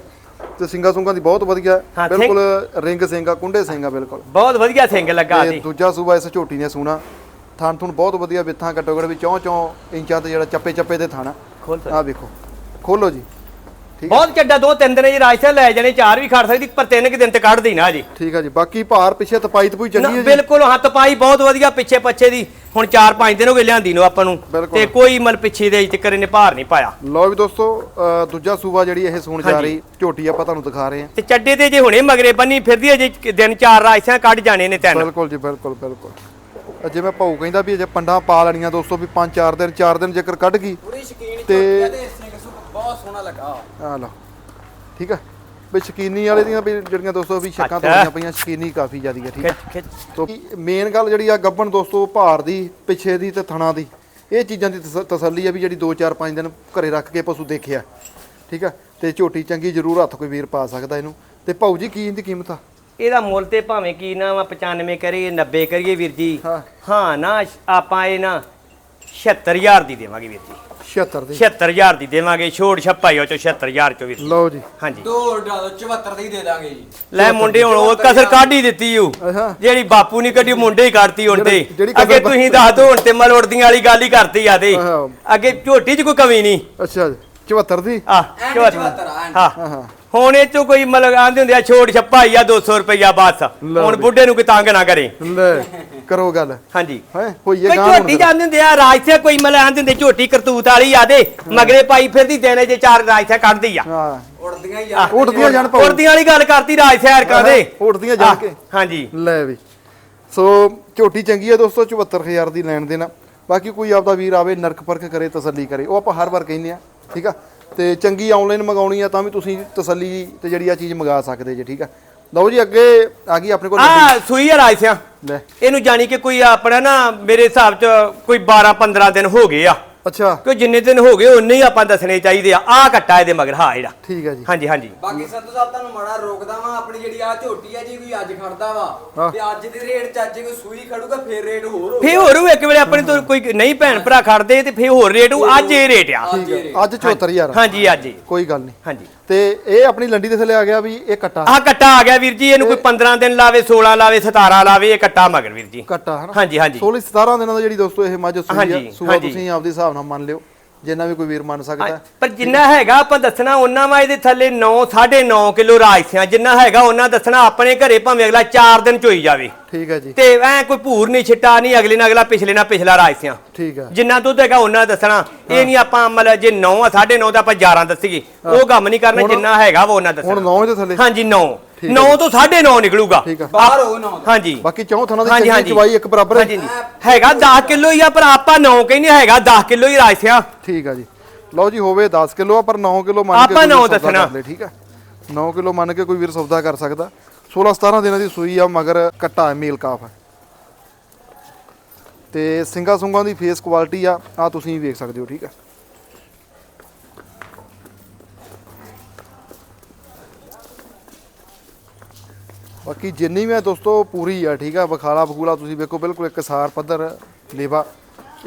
ਤੇ ਸਿੰਗਾ ਸੁੰਗਾ ਦੀ ਬਹੁਤ ਵਧੀਆ। ਸਿੰਘ- ਬਿਲਕੁਲ ਰਿੰਗ ਸਿੰਘਾ ਕੁੰਡੇ ਸਿੰਘਾ ਬਿਲਕੁਲ। ਬਹੁਤ ਵਧੀਆ ਸਿੰਘ ਲੱਗਾ ਤੇ ਤੇ ਦੂਜਾ ਸੂਬਾ ਇਸ ਝੋਟੀ ਨੇ ਸੂਣਾ। ਥਣ ਥੁਣ ਬਹੁਤ ਵਧੀਆ ਵਿੱਥਾਂ ਘੱਟੋ ਘੱਟ ਵੀ ਚੌਂ ਚੌਂ ਇੰਚਾਂ ਤੇ ਜਿਹੜਾ ਚੱਪੇ ਚੱਪੇ ਦੇ ਥਣ ਖੋਲ ਆ ਵੇਖੋ। ਖੋਲੋ ਜੀ। ਬਹੁਤ ਚੱਡਾ ਦੋ ਤਿੰਨ ਦਿਨ ਜੀ ਰਾਜਸਥਾਨ ਲੈ ਜਾਣੇ ਚਾਰ ਵੀ ਖੜ ਸਕਦੀ ਪਰ ਤਿੰਨ ਕਿ ਦਿਨ ਤੇ ਕੱਢਦੀ ਨਾ ਜੀ। ਠੀਕ ਆ ਜੀ ਬਾਕੀ ਭਾਰ ਪਿੱਛੇ ਤਪਾਈ ਤਪੂਈ ਚੰਗੀ ਹੈ ਜੀ? ਬਿਲਕੁਲ ਹੱਥ ਪਾਈ ਬਹੁਤ ਵਧੀਆ ਪਿੱਛੇ ਪੱਛੇ ਦੀ ਹੁਣ 4-5 ਦਿਨ ਹੋ ਗਏ ਲਿਆਂਦੀ ਨੂੰ ਆਪਾਂ ਨੂੰ। ਤੇ ਕੋਈ ਮਲ ਪਿੱਛੇ ਦੇ ਚੱਕਰ ਇਹਨੇ ਭਾਰ ਨਹੀਂ ਪਾਇਆ। ਲਓ ਵੀ ਦੋਸਤੋ ਦੂਜਾ ਸੂਬਾ ਜਿਹੜੀ ਇਹ ਸੂਣ ਜਾ। ਰਹੀ ਝੋਟੀ ਆਪਾਂ ਤੁਹਾਨੂੰ ਦਿਖਾ ਰਹੇ ਹਾਂ। ਤੇ ਚੱਡੇ ਤੇ ਜੇ ਹੁਣੇ ਮਗਰੇ ਬੰਨੀ ਫਿਰਦੀ ਹੈ ਜੇ ਦਿਨ ਚਾਰ ਰਾਜਸਿਆਂ ਕੱਢ ਜਾਣੇ ਨੇ ਤਿੰਨ। ਬਿਲਕੁਲ ਜੀ ਬਿਲਕੁਲ ਬਿਲਕੁਲ। ਜਿਵੇਂ ਭਾਊ ਕਹਿੰਦਾ ਵੀ ਜੇ ਪੰਡਾਂ ਪਾ ਲੈਣੀਆਂ ਦੋਸਤੋ ਵੀ 5-4 ਦਿਨ 4 ਦਿਨ ਜੇਕਰ ਕੱਢ ਗਈ ਤੇ- ਬਹੁਤ ਸੋਹਣਾ ਲੱਗਾ। ਆ ਲਓ। ਠੀਕ ਆ? ਵੀ ਸ਼ਕੀਨੀ ਵਾਲੇ ਦੀਆਂ ਵੀ ਜਿਹੜੀਆਂ ਦੋਸਤੋ ਵੀ ਸ਼ੱਕਾਂ ਅੱਛਾ। ਤੋੜੀਆਂ ਪਈਆਂ ਸ਼ਕੀਨੀ ਕਾਫੀ ਜ਼ਿਆਦੀ ਹੈ ਠੀਕ ਖਿੱਚ ਤੋ ਮੇਨ ਗੱਲ ਜਿਹੜੀ ਆ ਗੱਬਣ ਦੋਸਤੋ ਭਾਰ ਦੀ ਪਿੱਛੇ ਦੀ ਤੇ ਥਣਾ ਦੀ ਇਹ ਚੀਜ਼ਾਂ ਦੀ ਤਸ- ਤਸੱਲੀ ਆ ਵੀ ਜਿਹੜੀ 2-4 5 ਦਿਨ ਘਰੇ ਰੱਖ ਕੇ ਪਸ਼ੂ ਦੇਖਿਆ। ਠੀਕ ਆ? ਤੇ ਝੋਟੀ ਚੰਗੀ ਜ਼ਰੂਰ ਹੱਥ ਕੋਈ ਵੀਰ ਪਾ ਸਕਦਾ ਇਹਨੂੰ। ਤੇ ਭਾਊ ਜੀ ਕੀ ਇਹਦੀ ਕੀਮਤ ਆ? ਇਹਦਾ ਮੁੱਲ ਤੇ ਭਾਵੇਂ ਕੀ ਨਾ ਵਾ 95 ਕਰੀਏ 90 ਕਰੀਏ ਵੀਰ ਜੀ। ਹਾਂ। ਹਾਂ ਨਾ ਆਪਾਂ ਇਹ ਨਾ 76000 ਦੀ ਦੇਵਾਂਗੇ ਵੀਰ ਜੀ। 76 ਦੀ। 76000 ਦੀ ਦੇਵਾਂਗੇ ਛੋੜ ਛੱਪਾਈ ਉਹ ਚੋਂ 76000 ਚੋਂ ਜੀ। ਲਓ ਜੀ। ਹਾਂਜੀ। ਦੋ ਡਾਲੋ 74 ਦੀ ਦੇ ਦਾਂਗੇ ਜੀ। ਲੈ ਮੁੰਡੇ ਹੁਣ ਉਹ ਕਸਰ ਕੱਢ ਹੀ ਦਿੱਤੀ ਅੱਛਾ। ਜਿਹੜੀ ਬਾਪੂ ਨਹੀਂ ਕੱਢੀ ਮੁੰਡੇ ਹੀ ਕੱਢਤੀ ਹੁਣ ਤੇ। ਜਿਹੜੀ- ਜਿਹੜੀ ਕਸਰ ਅੱਗੇ ਤੁਸੀਂ ਦੱਸ ਦੋ ਹੁਣ ਤੇ ਮਲ ਉੜਦੀਆਂ ਵਾਲੀ ਗੱਲ ਹੀ ਕਰਤੀ ਆ ਤੇ। ਆਹੋ। ਅੱਗੇ ਝੋਟੀ 'ਚ ਕੋਈ ਕਮੀ ਨਹੀਂ। ਅੱਛਾ ਜੀ। 74 ਦੀ। ਆ ਐਨ ਝੋਟੀ 74 ਆ, ਐਨ। ਹਾਂ। ਹਾਂ ਹਾਂ। ਹੁਣ ਇਹ ਚੋਂ ਕੋਈ ਮਤਲਬ ਆਂਦੇ ਹੁੰਦੇ ਆ ਛੋੜ ਛੱਪਾ ਹੀ ਆ 200 ਰੁਪਈਆ ਬਸ। ਲਓ ਹੁਣ। ਬੁੱਢੇ ਨੂੰ ਕੋਈ ਤੰਗ ਨਾ ਕਰੇ। ਲੈ ਕਰੋ ਗੱਲ। ਹਾਂਜੀ। ਹੈ ਹੋਈਏ ਕੋਈ ਗਾਂ ਝੋਟੀ ਜਾਂਦੇ ਹੁੰਦੇ ਆ ਰਾਜ ਸੇ ਕੋਈ ਮਤਲਬ ਆਂਦੇ ਹੁੰਦੇ ਝੋਟੀ ਕਰਤੂਤ ਵਾਲੀ ਆ ਦੇ ਮਗਰੇ ਪਾਈ ਫਿਰਦੀ ਦੇਣੇ ਜੇ ਚਾਰ ਰਾਜ ਸੇ ਕੱਢਦੀ ਆ। ਹਾਂ। ਉੜਦੀਆਂ ਹੀ ਜਾਂਦੀਆਂ। ਉੱਡਦੀਆਂ ਜਾਣ ਭਾਊ। ਉੜਦੀਆਂ ਵਾਲੀ ਗੱਲ ਕਰਤੀ ਰਾਜ ਸੇ ਹਰਕਾਂ ਦੇ ਉੱਡਦੀਆਂ ਜਾਣ ਕੇ। ਹਾਂਜੀ। ਲੈ ਵੀ। ਸੋ ਝੋਟੀ ਚੰਗੀ ਹੈ ਦੋਸਤੋ 74000 ਦੀ ਲੈਣ ਦੇਣਾ। ਬਾਕੀ ਕੋਈ ਆਪਦਾ ਵੀਰ ਆਵੇ ਨਰਕ ਪਰਖ ਕਰੇ ਤਸੱਲੀ ਕਰੇ। ਉਹ ਆਪਾਂ ਹਰ ਵਾਰ ਕਹਿੰਦੇ ਆ ਠੀਕ ਆ? ਤੇ ਚੰਗੀ ਆਨਲਾਈਨ ਮੰਗਾਉਣੀ ਆ ਤਾਂ ਵੀ ਤੁਸੀਂ ਤਸੱਲੀ ਤੇ ਜਿਹੜੀ ਆ ਚੀਜ਼ ਮੰਗਾ ਸਕਦੇ ਜੇ ਠੀਕ ਆ? ਲਓ ਜੀ ਅੱਗੇ ਆ ਗਈ ਆਪਣੇ ਕੋਲ ਆ ਸੂਈ ਆ ਰਾਜ ਸਿਆ ਲੈ। ਇਹਨੂੰ ਜਾਣੀ ਕਿ ਕੋਈ ਆਪਣਾ ਨਾ ਮੇਰੇ ਹਿਸਾਬ ਚ ਕੋਈ 12 15 ਦਿਨ ਹੋ ਗਏ ਆ। ਅੱਛਾ। ਕਿ ਜਿੰਨੇ ਦਿਨ ਹੋ ਗਏ ਉਨੇ ਹੀ ਆਪਾਂ ਦੱਸਣੇ ਚਾਹੀਦੇ ਆ। ਆ ਕੱਟਾ ਇਹਦੇ ਮਗਰ ਹਾਂ ਜਿਹੜਾ ਠੀਕ ਹੈ ਜੀ। ਹਾਂਜੀ ਹਾਂਜੀ। ਬਾਕੀ ਸੰਤੂ ਸਾਹਿਬ ਤੁਹਾਨੂੰ ਮਾੜਾ ਰੋਕਦਾ ਵਾਂ ਆਪਣੀ ਜਿਹੜੀ ਆ ਝੋਟੀ ਆ ਜੀ ਕੋਈ ਅੱਜ ਖੜਦਾ ਹਾਂ। ਵਾ ਤੇ ਅੱਜ ਦੇ ਰੇਟ ਚ ਅੱਜ ਕੋਈ ਸੂਈ ਖੜੂਗਾ ਫੇਰ ਰੇਟ ਹੋਰ ਹੋਊਗਾ। ਫੇ ਹੋਰ ਵੀ ਇੱਕ ਵੇਲੇ ਆਪਣੇ ਤੋਂ ਕੋਈ ਨਹੀਂ ਭੈਣ ਭਰਾ ਖੜਦੇ ਤੇ ਫੇ ਹੋਰ ਰੇਟ ਹੋਊ। ਅੱਜ ਇਹ ਰੇਟ ਆ। ਅੱਜ ਇਹ ਰੇਟ ਅੱਜ 74000 ਹਾਂਜੀ ਅੱਜ ਹੀ। ਕੋਈ ਗੱਲ ਨਹੀਂ। ਹਾਂਜੀ। ਤੇ ਇਹ ਆਪਣੀ ਲੰਡੀ ਦੇ ਥੱਲੇ ਆ ਗਿਆ ਵੀ ਇਹ ਕੱਟਾ ਆਹ ਕੱਟਾ ਆ ਗਿਆ ਵੀਰ ਜੀ ਇਹਨੂੰ ਕੋਈ 15 ਦਿਨ ਲਾਵੇ 16 ਲਾਵੇ 17 ਲਾਵੇ ਇਹ ਕੱਟਾ ਮਗਰ ਵੀਰ ਜੀ। ਕੱਟਾ ਹਨਾ? ਹਾਂਜੀ ਹਾਂਜੀ। 16 17 ਦਿਨਾਂ ਦਾ ਜਿਹੜੀ ਦੋਸਤੋ ਇਹ ਮੱਝ ਸੂਈ ਆ। ਹਾਂਜੀ, ਸੂਆ ਹਾਂਜੀ। ਤੁਸੀਂ ਆਪਦੇ ਹਿਸਾਬ ਨਾਲ ਮੰਨ ਲਿਓ ਜਿੰਨਾ ਵੀ ਕੋਈ ਵੀਰ ਮੰਨ ਸਕਦਾ। ਪਰ ਜਿੰਨਾ ਹੈਗਾ ਆਪਾਂ ਦੱਸਣਾ ਉਹਨਾਂ ਵਾ ਇਹਦੇ ਥੱਲੇ 9 9.5 ਕਿਲੋ ਰਾਜਸਿਆਂ ਜਿੰਨਾ ਹੈਗਾ ਉਹਨਾਂ ਦੱਸਣਾ ਆਪਣੇ ਘਰੇ ਭਾਵੇਂ ਅਗਲਾ 4 ਦਿਨ ਚੋਈ ਜਾਵੇ। ਠੀਕ ਹੈ ਜੀ। ਤੇ ਐ ਕੋਈ ਭੂਰ ਨਹੀਂ ਛਿੱਟਾ ਨਹੀਂ ਅਗਲੇ ਨਾਲ ਅਗਲਾ ਪਿਛਲੇ ਨਾਲ ਪਿਛਲਾ ਰਾਜਸਿਆਂ ਠੀਕ ਹੈ। ਜਿੰਨਾ ਦੁੱਧ ਹੈਗਾ ਉਹਨਾਂ ਦੱਸਣਾ। ਇਹ ਨਹੀਂ ਆਪਾਂ ਮਤਲਬ ਜੇ 9 ਆ 9.5 ਤਾਂ ਆਪਾਂ 11 ਦੱਸੀਏ। ਉਹ ਕੰਮ ਨਹੀਂ ਕਰਨਾ ਜਿੰਨਾ ਹੈਗਾ ਵਾ ਉਹਨਾਂ ਹੁਣ ਦੱਸਣਾ 9 ਦੇ ਥੱਲੇ? ਹਾਂਜੀ 9 ਠੀਕ ਹੈ 9 ਤੋਂ 9.5 ਨਿਕਲੂਗਾ। ਠੀਕ ਆ ਬਾਹਰ ਹੋ ਨਾ ਹਾਂਜੀ। ਬਾਕੀ ਚੌਂ ਥਾਂ ਦੀ ਹਾਂਜੀ, ਚੰਗੀ ਹਾਂਜੀ। ਚਵਾਈ ਇੱਕ ਬਰਾਬਰ ਹੈ। ਹਾਂਜੀ ਹਾਂਜੀ। ਹੈਗਾ 10 ਕਿਲੋ ਹੀ ਆ ਪਰ ਆਪਾਂ 9 ਕਹਿੰਦੇ ਹੈਗਾ 10 ਕਿਲੋ ਹੀ ਰਾਜਸਿਆਂ ਠੀਕ ਆ ਜੀ। ਲਓ ਜੀ ਹੋਵੇ 10 ਕਿਲੋ ਆ ਪਰ 9 ਕਿਲੋ ਮੰਨ ਕੇ ਆਪਾਂ ਕੋਈ ਨੌਂ ਸੌਦਾ ਦੱਸਣਾ। ਕਰ ਲੇ ਠੀਕ ਆ। 9 ਕਿਲੋ ਮੰਨ ਕੇ ਕੋਈ ਵੀਰ ਸੌਦਾ ਕਰ ਸਕਦਾ। 16 17 ਦਿਨਾਂ ਦੀ ਸੂਈ ਆ ਮਗਰ ਕੱਟਾ ਹੈ ਮੇਲ ਕਾਫ ਹੈ। ਤੇ ਸਿੰਗਾ ਸੁੰਗਾ ਦੀ ਫੇਸ ਕੁਆਲਿਟੀ ਆ ਆ ਤੁਸੀਂ ਵੇਖ ਸਕਦੇ ਹੋ ਠੀਕ ਆ। ਬਾਕੀ ਜਿੰਨੀ ਵੀ ਆ ਦੋਸਤੋ ਪੂਰੀ ਆ ਠੀਕ ਆ? ਬਖਾਲਾ ਬਖੂਲਾ ਤੁਸੀਂ ਵੇਖੋ ਬਿਲਕੁਲ ਇੱਕ ਸਾਰ ਪੱਧਰ ਲੇਵਾ।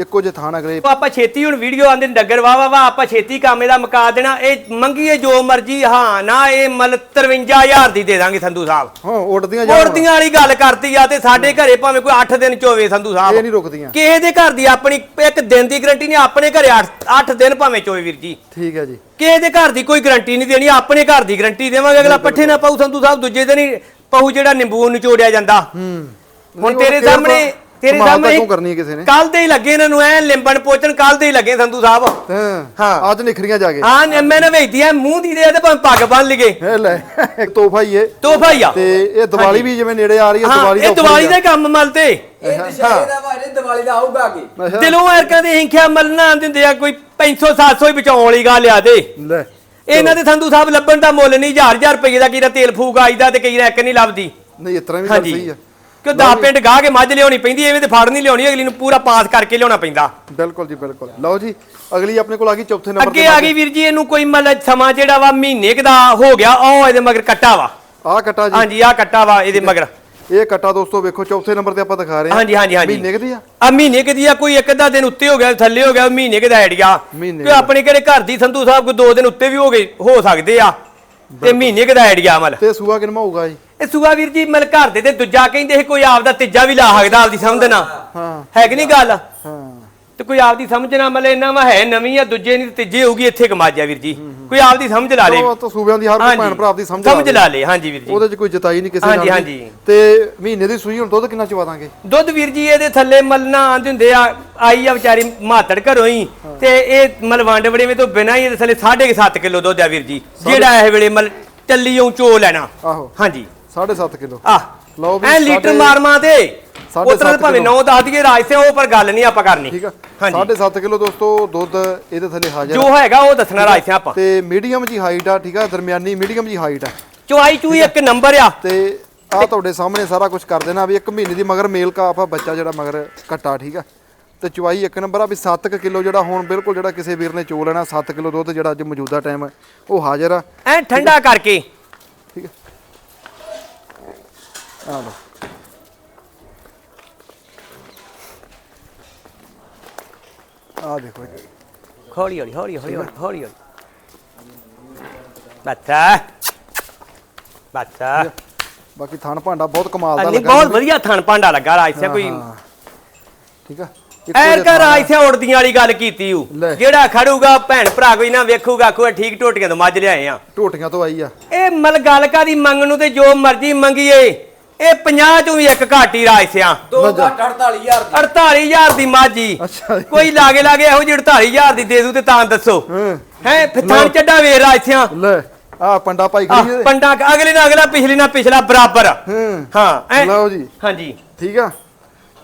ਇੱਕੋ ਜਿਹੇ ਥਾਨ ਅਗਲੇ ਆਪਾਂ ਛੇਤੀ ਹੁਣ ਵੀਡੀਓ ਆਂਦੇ ਡੱਗਰ ਵਾ ਵਾ ਵਾ ਆਪਾਂ ਛੇਤੀ ਕੰਮ ਇਹਦਾ ਮੁਕਾ ਦੇਣਾ। ਇਹ ਮੰਗੀਏ ਜੋ ਮਰਜ਼ੀ ਹਾਂ ਨਾ ਇਹ ਮਲ 53000 ਦੀ ਦੇ ਦਾਂਗੇ ਸੰਧੂ ਸਾਹਿਬ। ਹਾਂ ਉੱਡਦੀਆਂ ਜਾਣ ਔਰਤੀਆਂ ਵਾਲੀ ਗੱਲ ਕਰਤੀ ਆ ਤੇ ਸਾਡੇ ਘਰੇ ਭਾਵੇਂ ਕੋਈ 8 ਦਿਨ ਚੋਵੇ ਸੰਧੂ ਇਹ ਸਾਹਿਬ ਨਹੀਂ ਰੁਕਦੀਆਂ। ਕਿਸੇ ਦੇ ਘਰ ਦੀ ਆਪਣੀ ਇੱਕ ਦਿਨ ਦੀ ਗਰੰਟੀ ਨਹੀਂ ਆਪਣੇ ਘਰੇ 8 ਦਿਨ ਭਾਵੇਂ ਚੋਵੇ ਵੀਰ ਜੀ। ਠੀਕ ਹੈ ਜੀ। ਕਿਸੇ ਦੇ ਘਰ ਦੀ ਕੋਈ ਗਰੰਟੀ ਨਹੀਂ ਦੇਣੀ ਆਪਣੇ ਘਰ ਦੀ ਗਰੰਟੀ ਦੇਵਾਂਗੇ। ਅਗਲਾ ਪੱਠੇ ਨਾ ਪਾਉ ਸੰਧੂ ਸਾਹਿਬ ਦੂਜੇ ਦਿਨ ਹੀ ਪਹੂ ਜਿਹੜਾ ਨਿੰਬੂ ਨਿਚੋੜਿਆ ਜਾਂਦਾ। ਹੂੰ। ਹੁਣ ਤੇਰੇ ਸਾਹਮਣੇ ਤੇਰੇ ਤਾਂ ਸਾਹਮਣੇ ਕਿਉਂ ਕਰਨੀ ਹੈ ਕਿਸੇ ਨੇ? ਕੱਲ ਦੇ ਹੀ ਲੱਗੇ ਇਹਨਾਂ ਨੂੰ ਐ ਲਿੰਬਣ ਪੋਚਣ ਕੱਲ ਦੇ ਹੀ ਲੱਗੇ ਸੰਧੂ ਸਾਹਿਬ। ਹਾਂ ਹਾਂ। ਅੱਜ ਨਿਖਰੀਆਂ ਜਾ ਕੇ। ਹਾਂ ਮੈਂ ਨਾ ਵੇਚਦੀ ਆ ਮੂੰਹ ਦੀ ਦੇ ਤੇ ਭਾਵੇਂ ਪੱਗ ਬੰਨ ਲਈਏ। ਇਹ ਲੈ ਇੱਕ ਤੋਹਫਾ ਹੀ ਇਹ ਤੋਹਫਾ ਹੀ ਆ। ਤੇ ਇਹ ਦੀਵਾਲੀ ਵੀ ਜਿਵੇਂ ਨੇੜੇ ਆ ਰਹੀ ਹੈ ਦੀਵਾਲੀ ਦਾ ਇਹ ਦੀਵਾਲੀ ਦਾ ਕੰਮ ਮਲ ਤੇ। ਇਹ ਦੁਸ਼ਹਿਰੇ ਦਾ ਵਾਰੇ ਦੀਵਾਲੀ ਦਾ ਆਊਗਾ ਅੱਗੇ। ਦਿਲੋਂ ਐਰਕਾਂ ਦੇ ਹਿੰਖਿਆ ਮਲਣਾ ਦਿੰਦੇ ਆ ਕੋਈ 500 700 ਹੀ ਬਚਾਉਣ ਵਾਲੀ ਗੱਲ ਆ ਦੇ ਲੈ। ਇਹਨਾਂ ਦੇ ਸੰਧੂ ਸਾਹਿਬ ਲੱਭਣ ਦਾ ਮੁੱਲ ਨਹੀਂ ਹਜ਼ਾਰ ਹਜ਼ਾਰ ਰੁਪਏ ਦਾ ਕੀਦਾ ਤੇਲ ਫੂਕ ਆਈਦਾ ਤੇ ਕਈ ਇੱਕ ਨਹੀਂ ਲੱਭਦੀ। ਨਹੀਂ ਇਸ ਤਰ੍ਹਾਂ ਵੀ ਗੱਲ ਹਾਂਜੀ। ਸਹੀ ਆ। ਕਿਉਂ ਦਾ ਪਿੰਡ ਗਾਹ ਕੇ ਮੱਝ ਲਿਆਉਣੀ ਪੈਂਦੀ ਐਵੇਂ ਤੇ ਫੜ ਨਹੀਂ ਲਿਆਉਣੀ ਅਗਲੀ ਨੂੰ ਪੂਰਾ ਪਾਸ ਕਰਕੇ ਲਿਆਉਣਾ ਪੈਂਦਾ। ਬਿਲਕੁਲ ਜੀ ਬਿਲਕੁਲ। ਲਓ ਜੀ ਅਗਲੀ ਆਪਣੇ ਕੋਲ ਆ ਗਈ ਚੌਥੇ ਨੰਬਰ ਅੱਗੇ ਆ ਗਈ ਵੀਰ ਜੀ ਇਹਨੂੰ ਕੋਈ ਮਤਲਬ ਸਮਾਂ ਜਿਹੜਾ ਵਾ ਮਹੀਨੇ ਕੁ ਦਾ ਹੋ ਗਿਆ ਉਹ ਇਹਦੇ ਮਗਰ ਕੱਟਾ ਵਾ। ਆ ਕਟਾ ਜੀ। ਹਾਂਜੀ ਆ ਕੱਟਾ ਵਾ ਇਹਦੇ ਮਗਰ। ਇਹ ਕਟਾ ਦੋਸਤੋ ਵੇਖੋ ਚੌਥੇ ਨੰਬਰ ਤੇ ਆਪਾਂ ਦਿਖਾ ਰਹੇ ਹਾਂ। ਹਾਂਜੀ, ਹਾਂਜੀ, ਹਾਂਜੀ। ਮਹੀਨੇ ਕੁ ਦੀ ਆ? ਆ ਮਹੀਨੇ ਕੁ ਦੀ ਆ ਕੋਈ ਇੱਕ ਅੱਧਾ ਦਿਨ ਉੱਤੇ ਹੋ ਗਿਆ ਥੱਲੇ ਹੋ ਗਿਆ ਮਹੀਨੇ ਕੁ ਦਾ ਆਈਡੀਆ ਮਹੀਨੇ ਕਿ ਆਪਣੇ ਕਿਹੜੇ ਘਰ ਦੀ ਸੰਧੂ ਸਾਹਿਬ ਕੋਈ ਦੋ ਦਿਨ ਉੱਤੇ ਵੀ ਹੋ ਗਏ ਹੋ ਸਕਦੇ ਆ। ਤੇ ਮਹੀਨੇ ਕੁ ਦਾ ਆਈਡੀਆ ਮਲ। ਤੇ ਸੂਆ ਕਿਨਮਾ ਹੋਊਗਾ ਜੀ? ਇਹ ਸੁਆ ਵੀਰ ਜੀ ਮਲ ਘਰ ਦੇ ਤੇ ਦੂਜਾ ਕਹਿੰਦੇ ਸੀ ਕੋਈ ਆਪਦਾ ਤੀਜਾ ਵੀ ਲਾ ਸਕਦਾ ਆਪਦੀ ਸਮਝ ਨਾ ਹਾਂ। ਹੈ ਕਿ ਨਹੀਂ ਗੱਲ? ਹਾਂ। ਤੇ ਕੋਈ ਆਪਦੀ ਸਮਝ ਨਾ ਮਲੇ ਇਹਨਾਂ ਵਾ ਹੈ ਨਵੀਂ ਆ ਦੂਜੇ ਨਹੀਂ ਤੀਜੇ ਹੋਊਗੀ ਇੱਥੇ ਕਮਾਜਿਆ ਵੀਰ ਜੀ। ਕੋਈ ਆਪਦੀ ਸਮਝ ਲਾ ਲੇ। ਉਹ ਤਾਂ ਸੂਬਿਆਂ ਦੀ ਹਰ ਕੋਈ ਭੈਣ ਭਰਾ ਆਪਦੀ ਸਮਝ ਸਮਝ ਲਾ। ਲੇ ਹਾਂਜੀ ਵੀਰ ਜੀ। ਉਹਦੇ 'ਚ ਕੋਈ ਜਤਾਈ ਨਹੀਂ ਕਿਸੇ ਨਾਲ ਹਾਂਜੀ। ਤੇ ਮਹੀਨੇ ਦੀ ਸੂਈ ਹੁਣ ਦੁੱਧ ਕਿੰਨਾ ਚਵਾ ਦਾਂਗੇ? ਦੁੱਧ ਵੀਰ ਜੀ ਇਹਦੇ ਥੱਲੇ ਮਲਣਾ ਆਂਦੇ ਹੁੰਦੇ ਆ ਆਈ ਆ ਵਿਚਾਰੀ ਮਾਤੜ ਘਰੋਂ ਹੀ। ਤੇ ਇਹ ਮਲਵੰਡ ਵੜੇ ਤੋਂ ਬਿਨਾਂ ਹੀ ਇਹਦੇ ਥੱਲੇ 7.5 ਕਿਲੋ ਦੁੱਧ ਆ ਵੀਰ ਜੀ। ਜਿਹੜਾ ਇਹ ਵੇਲੇ ਮਲ ਚੱਲੀਓਂ ਚੋ ਲੈਣਾ। ਆਹੋ। ਹਾਂਜੀ। 7.5 ਕਿਲੋ। ਆ ਲਓ ਵੀ ਐ ਲੀਟਰ ਮਾਰ ਮਾਰ ਤੇ। ਉਤਰਾ ਭਾਵੇਂ ਕਿਲੋ। 9 10 ਦੀਏ ਰਾਜ ਸੇ ਉਹ ਪਰ ਗੱਲ ਨਹੀਂ ਆਪਾਂ ਕਰਨੀ। ਠੀਕ ਆ। ਹਾਂਜੀ। 7.5 ਕਿਲੋ ਦੋਸਤੋ ਦੁੱਧ ਇਹਦੇ ਥੱਲੇ ਹਾਜ਼ਰ ਜੋ। ਹੈਗਾ ਉਹ ਦੱਸਣਾ ਰਾਜ ਸੇ ਆਪਾਂ। ਤੇ ਮੀਡੀਅਮ ਜੀ ਹਾਈਟ ਆ ਠੀਕ ਆ ਦਰਮਿਆਨੀ ਮੀਡੀਅਮ ਜੀ ਹਾਈਟ ਆ। ਚੁਆਈ ਚੂਈ ਇੱਕ ਨੰਬਰ ਆ। ਤੇ ਆ ਤੁਹਾਡੇ ਸਾਹਮਣੇ ਸਾਰਾ ਕੁਝ ਕਰ ਦੇਣਾ ਵੀ ਇੱਕ ਮਹੀਨੇ ਦੀ ਮਗਰ ਮੇਲ ਕਾਫ ਆ ਬੱਚਾ ਜਿਹੜਾ ਮਗਰ ਕੱਟਾ ਠੀਕ ਆ। ਤੇ ਚੁਆਈ ਇੱਕ ਨੰਬਰ ਆ ਵੀ 7 ਕਿਲੋ ਜਿਹੜਾ ਹੁਣ ਬਿਲਕੁਲ ਜਿਹੜਾ ਕਿਸੇ ਵੀਰ ਨੇ ਚੋ ਲੈਣਾ 7 ਕਿਲੋ ਦੁੱਧ ਜਿਹੜਾ ਅੱਜ ਮੌਜੂਦਾ ਟਾਈਮ ਉਹ ਹਾਜ਼ਰ ਆ। ਐ ਠੰਡਾ ਕਰਕੇ ਠੀਕ ਹੈ ਆ ਲਓ ਆ ਦੇਖੋ ਜੀ। ਹੌਲੀ ਹੌਲੀ ਹੌਲੀ ਹੌਲੀ ਹੌਲੀ ਹੌਲੀ ਹੌਲੀ ਬੱਤਾ ਬੱਤਾ ਬਾਕੀ ਥਣ ਭਾਂਡਾ ਬਹੁਤ ਕਮਾਲ ਦਾ ਨਹੀਂ ਲੱਗਾ ਬਹੁਤ। ਵਧੀਆ ਥਣ ਭਾਂਡਾ ਲੱਗਾ ਰਾਜ ਸੇ ਕੋਈ ਹਾਂ। ਠੀਕ ਆ? ਇੱਕੋ ਐਰ ਜਿਹਾ ਕਰ ਥਣ ਆ। ਰਾਜ ਸੇ ਉੜਦੀਆਂ ਵਾਲੀ ਗੱਲ ਕੀਤੀ ਲੈ। ਜਿਹੜਾ ਖੜੂਗਾ ਭੈਣ ਭਰਾ ਕੋਈ ਨਾ ਵੇਖੂਗਾ ਕੋਈ ਠੀਕ ਟੋਟੀਆਂ ਤੋਂ ਮੱਝ ਲਿਆਏ ਆ। ਢੋਟੀਆਂ ਤੋਂ ਆਈ ਆ। ਇਹ ਮਲ ਗੱਲ ਕਾਦੀ ਮੰਗਣ ਨੂੰ ਤੇ ਜੋ ਮਰਜ਼ੀ ਮੰਗੀਏ। ਇਹ 50 ਚੋਂ ਵੀ ਇੱਕ ਘਾਟੀ ਰਾਜ ਸਿਆ। ਦੋ ਮੱਝਾਂ। ਘੱਟ 48000 ਦੀ। 48000 ਦੀ ਮਾਜੀ ਅੱਛਾ। ਜੀ। ਕੋਈ ਲਾਗੇ ਲਾਗੇ ਇਹੋ ਜਿਹੀ 48000 ਦੀ ਦੇ ਦੂ ਤੇ ਤਾਂ ਦੱਸੋ। ਹਾਂ। ਹੈ ਥਾਂ ਚੱਡਾ ਵੇਰ ਰਾਜ ਸਿਆ। ਲੈ ਆ ਪੰਡਾ ਭਾਈ ਖੜੀ ਇਹਦੇ। ਪੰਡਾ ਅਗਲੇ ਨਾਲ ਅਗਲਾ ਪਿਛਲੇ ਨਾਲ ਪਿਛਲਾ ਬਰਾਬਰ। ਹੂੰ। ਹਾਂ ਐਂ- ਲਓ ਜੀ। ਹਾਂਜੀ। ਠੀਕ ਆ।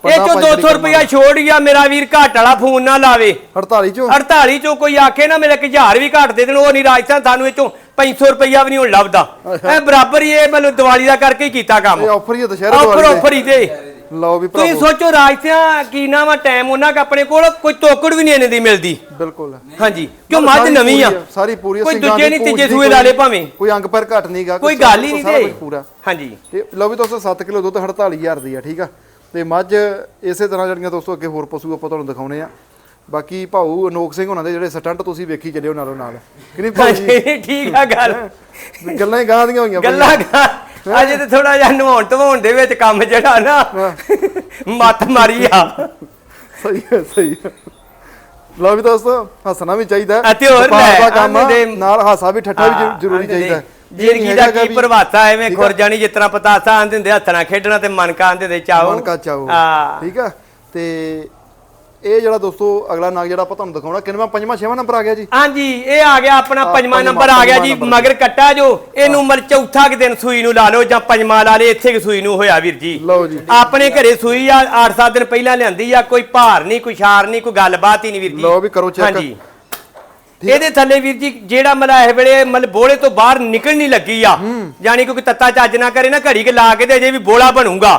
ਇਹ ਚੋਂ 200 ਰੁਪਇਆ ਛੋੜ ਗਿਆ ਮੇਰਾ ਵੀਰ ਘਾਟ ਵਾਲਾ ਫੋਨ ਨਾ ਲਾਵੇ। 48 ਚੋਂ? 48 ਚੋਂ ਕੋਈ ਆਖੇ ਨਾ ਮੇਰੇ 1000 ਵੀ ਘੱਟ ਦੇ ਦੇਣ ਉਹ ਨਹੀਂ ਰਾਜਸਥਾਨ ਸਾਨੂੰ ਇਹ ਚੋਂ 500 ਰੁਪਇਆ ਵੀ ਨਹੀਂ ਹੁਣ ਲੱਭਦਾ। ਇਹ ਬਰਾਬਰ ਹੀ ਇਹ ਮਤਲਬ ਦੀਵਾਲੀ ਦਾ ਕਰਕੇ ਹੀ ਕੀਤਾ ਕੰਮ। ਇਹ ਆਫਰ ਹੀ ਆ ਦੁਸ਼ਹਿਰੇ ਆਫਰ ਦੀਵਾਲੀ ਆਫਰ ਹੀ ਤੇ। ਦੇ। ਲਓ ਵੀ ਤੁਸੀਂ ਭਰਾਵੋ। ਸੋਚੋ ਰਾਜਸਥਾਨ ਕੀ ਨਾ ਵਾ ਟਾਈਮ ਉਹਨਾਂ ਕ ਆਪਣੇ ਕੋਲ ਕੋਈ ਤੋਕੜ ਵੀ ਨਹੀਂ ਇਹਨੇ ਦੀ ਮਿਲਦੀ। ਬਿਲਕੁਲ। ਹਾਂਜੀ। ਕਿਉਂ ਮੱਝ ਨਵੀਂ ਆ? ਸਾਰੀ ਪੂਰੀ ਆ, ਕੋਈ ਦੂਜੇ ਨਹੀਂ ਤੀਜੇ ਸੂਏ ਕੋਈ- ਲਾ ਲੇ ਭਾਵੇਂ। ਕੋਈ ਅੰਗ ਪਰ ਘਟ ਨਹੀਂਗਾ ਕੋਈ ਗੱਲ ਹੀ ਨਹੀਂ ਤੇ। ਹਾਂਜੀ। ਤੇ ਲਓ ਵੀ ਦੋਸਤੋ 7 ਕਿਲੋ ਦੁੱਧ 48000 ਦੀ ਆ ਠੀਕ ਆ? ਤੇ ਮੱਝ ਇਸੇ ਤਰ੍ਹਾਂ ਜਿਹੜੀਆਂ ਦੋਸਤੋ ਅੱਗੇ ਹੋਰ ਪਸ਼ੂ ਆਪਾਂ ਤੁਹਾਨੂੰ ਦਿਖਾਉਣੇ ਆ। ਬਾਕੀ ਭਾਊ ਅਨੋਖ ਸਿੰਘ ਉਹਨਾਂ ਦੇ ਜਿਹੜੇ ਸਟੰਟ ਤੁਸੀਂ ਵੇਖੀ ਚੱਲਿਓ ਨਾਲੋਂ ਨਾਲ। ਕਿ ਨਹੀਂ ਭਾਜੀ ਹਾਂਜੀ ਠੀਕ ਆ ਗੱਲ। ਗੱਲਾਂ ਹੀ ਗਾਂ ਦੀਆਂ ਹੋਈਆਂ ਗੱਲਾਂ ਗਾ- ਅਜੇ ਤੇ ਥੋੜਾ ਜਿਹਾ ਨਵਾਉਣ ਧਵਾਉਣ ਦੇ ਵਿੱਚ ਕੰਮ ਜਿਹੜਾ ਨਾ ਮੱਤ ਮਾਰੀ ਆ। ਸਹੀ ਹੈ ਸਹੀ ਹੈ। ਲਓ ਵੀ ਦੋਸਤੋ ਹੱਸਣਾ ਵੀ ਚਾਹੀਦਾ ਹੈ। ਅਤੇ ਹੋਰ ਲੈ, ਕੰਮ ਨਾਲ ਹਾਸਾ ਵੀ ਠੱਠਾ ਵੀ ਜ਼ਰੂ- ਜ਼ਰੂਰੀ ਚਾਹੀਦਾ ਹੈ। ਜ਼ਿੰਦਗੀ ਦਾ ਕੀ ਪ੍ਰਭਾਤਾ ਐਵੇਂ। ਖੁਰ ਜਾਣੀ ਜਿਤਨਾ ਪਤਾਸਾ ਆਂਦੇ ਹੁੰਦੇ ਹੱਥ ਨਾਲ ਖੇਡਣਾ ਤੇ ਮਨ ਕਾ ਆਂਦੇ ਦੇ ਚਾਹੋ ਮਨ ਕਾ ਚਾਹੋ ਹਾਂ। ਠੀਕ ਆ? ਤੇ ਇਹ ਜਿਹੜਾ ਦੋਸਤੋ ਅਗਲਾ ਨਾਗ ਜਿਹੜਾ ਆਪਾਂ ਤੁਹਾਨੂੰ ਦਿਖਾਉਣਾ ਕਿੰਨਵਾਂ ਪੰਜਵਾਂ ਛੇਵਾਂ ਨੰਬਰ ਆ ਗਿਆ ਜੀ? ਹਾਂਜੀ ਇਹ ਆ ਗਿਆ ਆਪਣਾ ਪੰਜਵਾਂ ਨੰਬਰ ਆ ਗਿਆ ਜੀ। ਮਗਰ ਕੱਟਾ ਜੋ ਇਹਨੂੰ ਮਰ ਚੌਥਾ ਕਿ ਦਿਨ ਸੂਈ ਨੂੰ ਲਾ ਲਓ ਜਾਂ ਪੰਜਵਾਂ ਲਾ ਲੇ ਇੱਥੇ ਕਿ ਸੂਈ ਨੂੰ ਹੋਇਆ ਵੀਰ ਜੀ। ਲਓ ਜੀ। ਆਪਣੇ ਘਰੇ ਸੂਈ ਆ 8-7 ਦਿਨ ਪਹਿਲਾਂ ਲਿਆਂਦੀ ਆ ਕੋਈ ਭਾਰ ਨਹੀਂ ਕੋਈ ਛਾਰ ਨਹੀਂ ਕੋਈ ਗੱਲਬਾਤ ਹੀ ਨਹੀਂ ਵੀਰ ਜੀ। ਲਓ ਵੀ ਕਰੋ check। ਹਾਂਜੀ। ਇਹਦੇ ਥੱਲੇ ਵੀਰ ਜੀ ਜਿਹੜਾ ਮਤਲਬ ਇਹ ਵੇਲੇ ਮਤਲਬ ਬੋਲੇ ਤੋਂ ਬਾਹਰ ਨਿਕਲ ਨਹੀਂ ਲੱਗੀ ਆ। ਯਾਨੀ ਕਿ ਕੋਈ ਤੱਤਾ ਚੱਜ ਨਾ ਕਰੇ ਨਾ ਘੜੀ ਕੇ ਲਾ ਕੇ ਤੇ ਅਜੇ ਵੀ ਬੋਲਾ ਬਣੂਗਾ।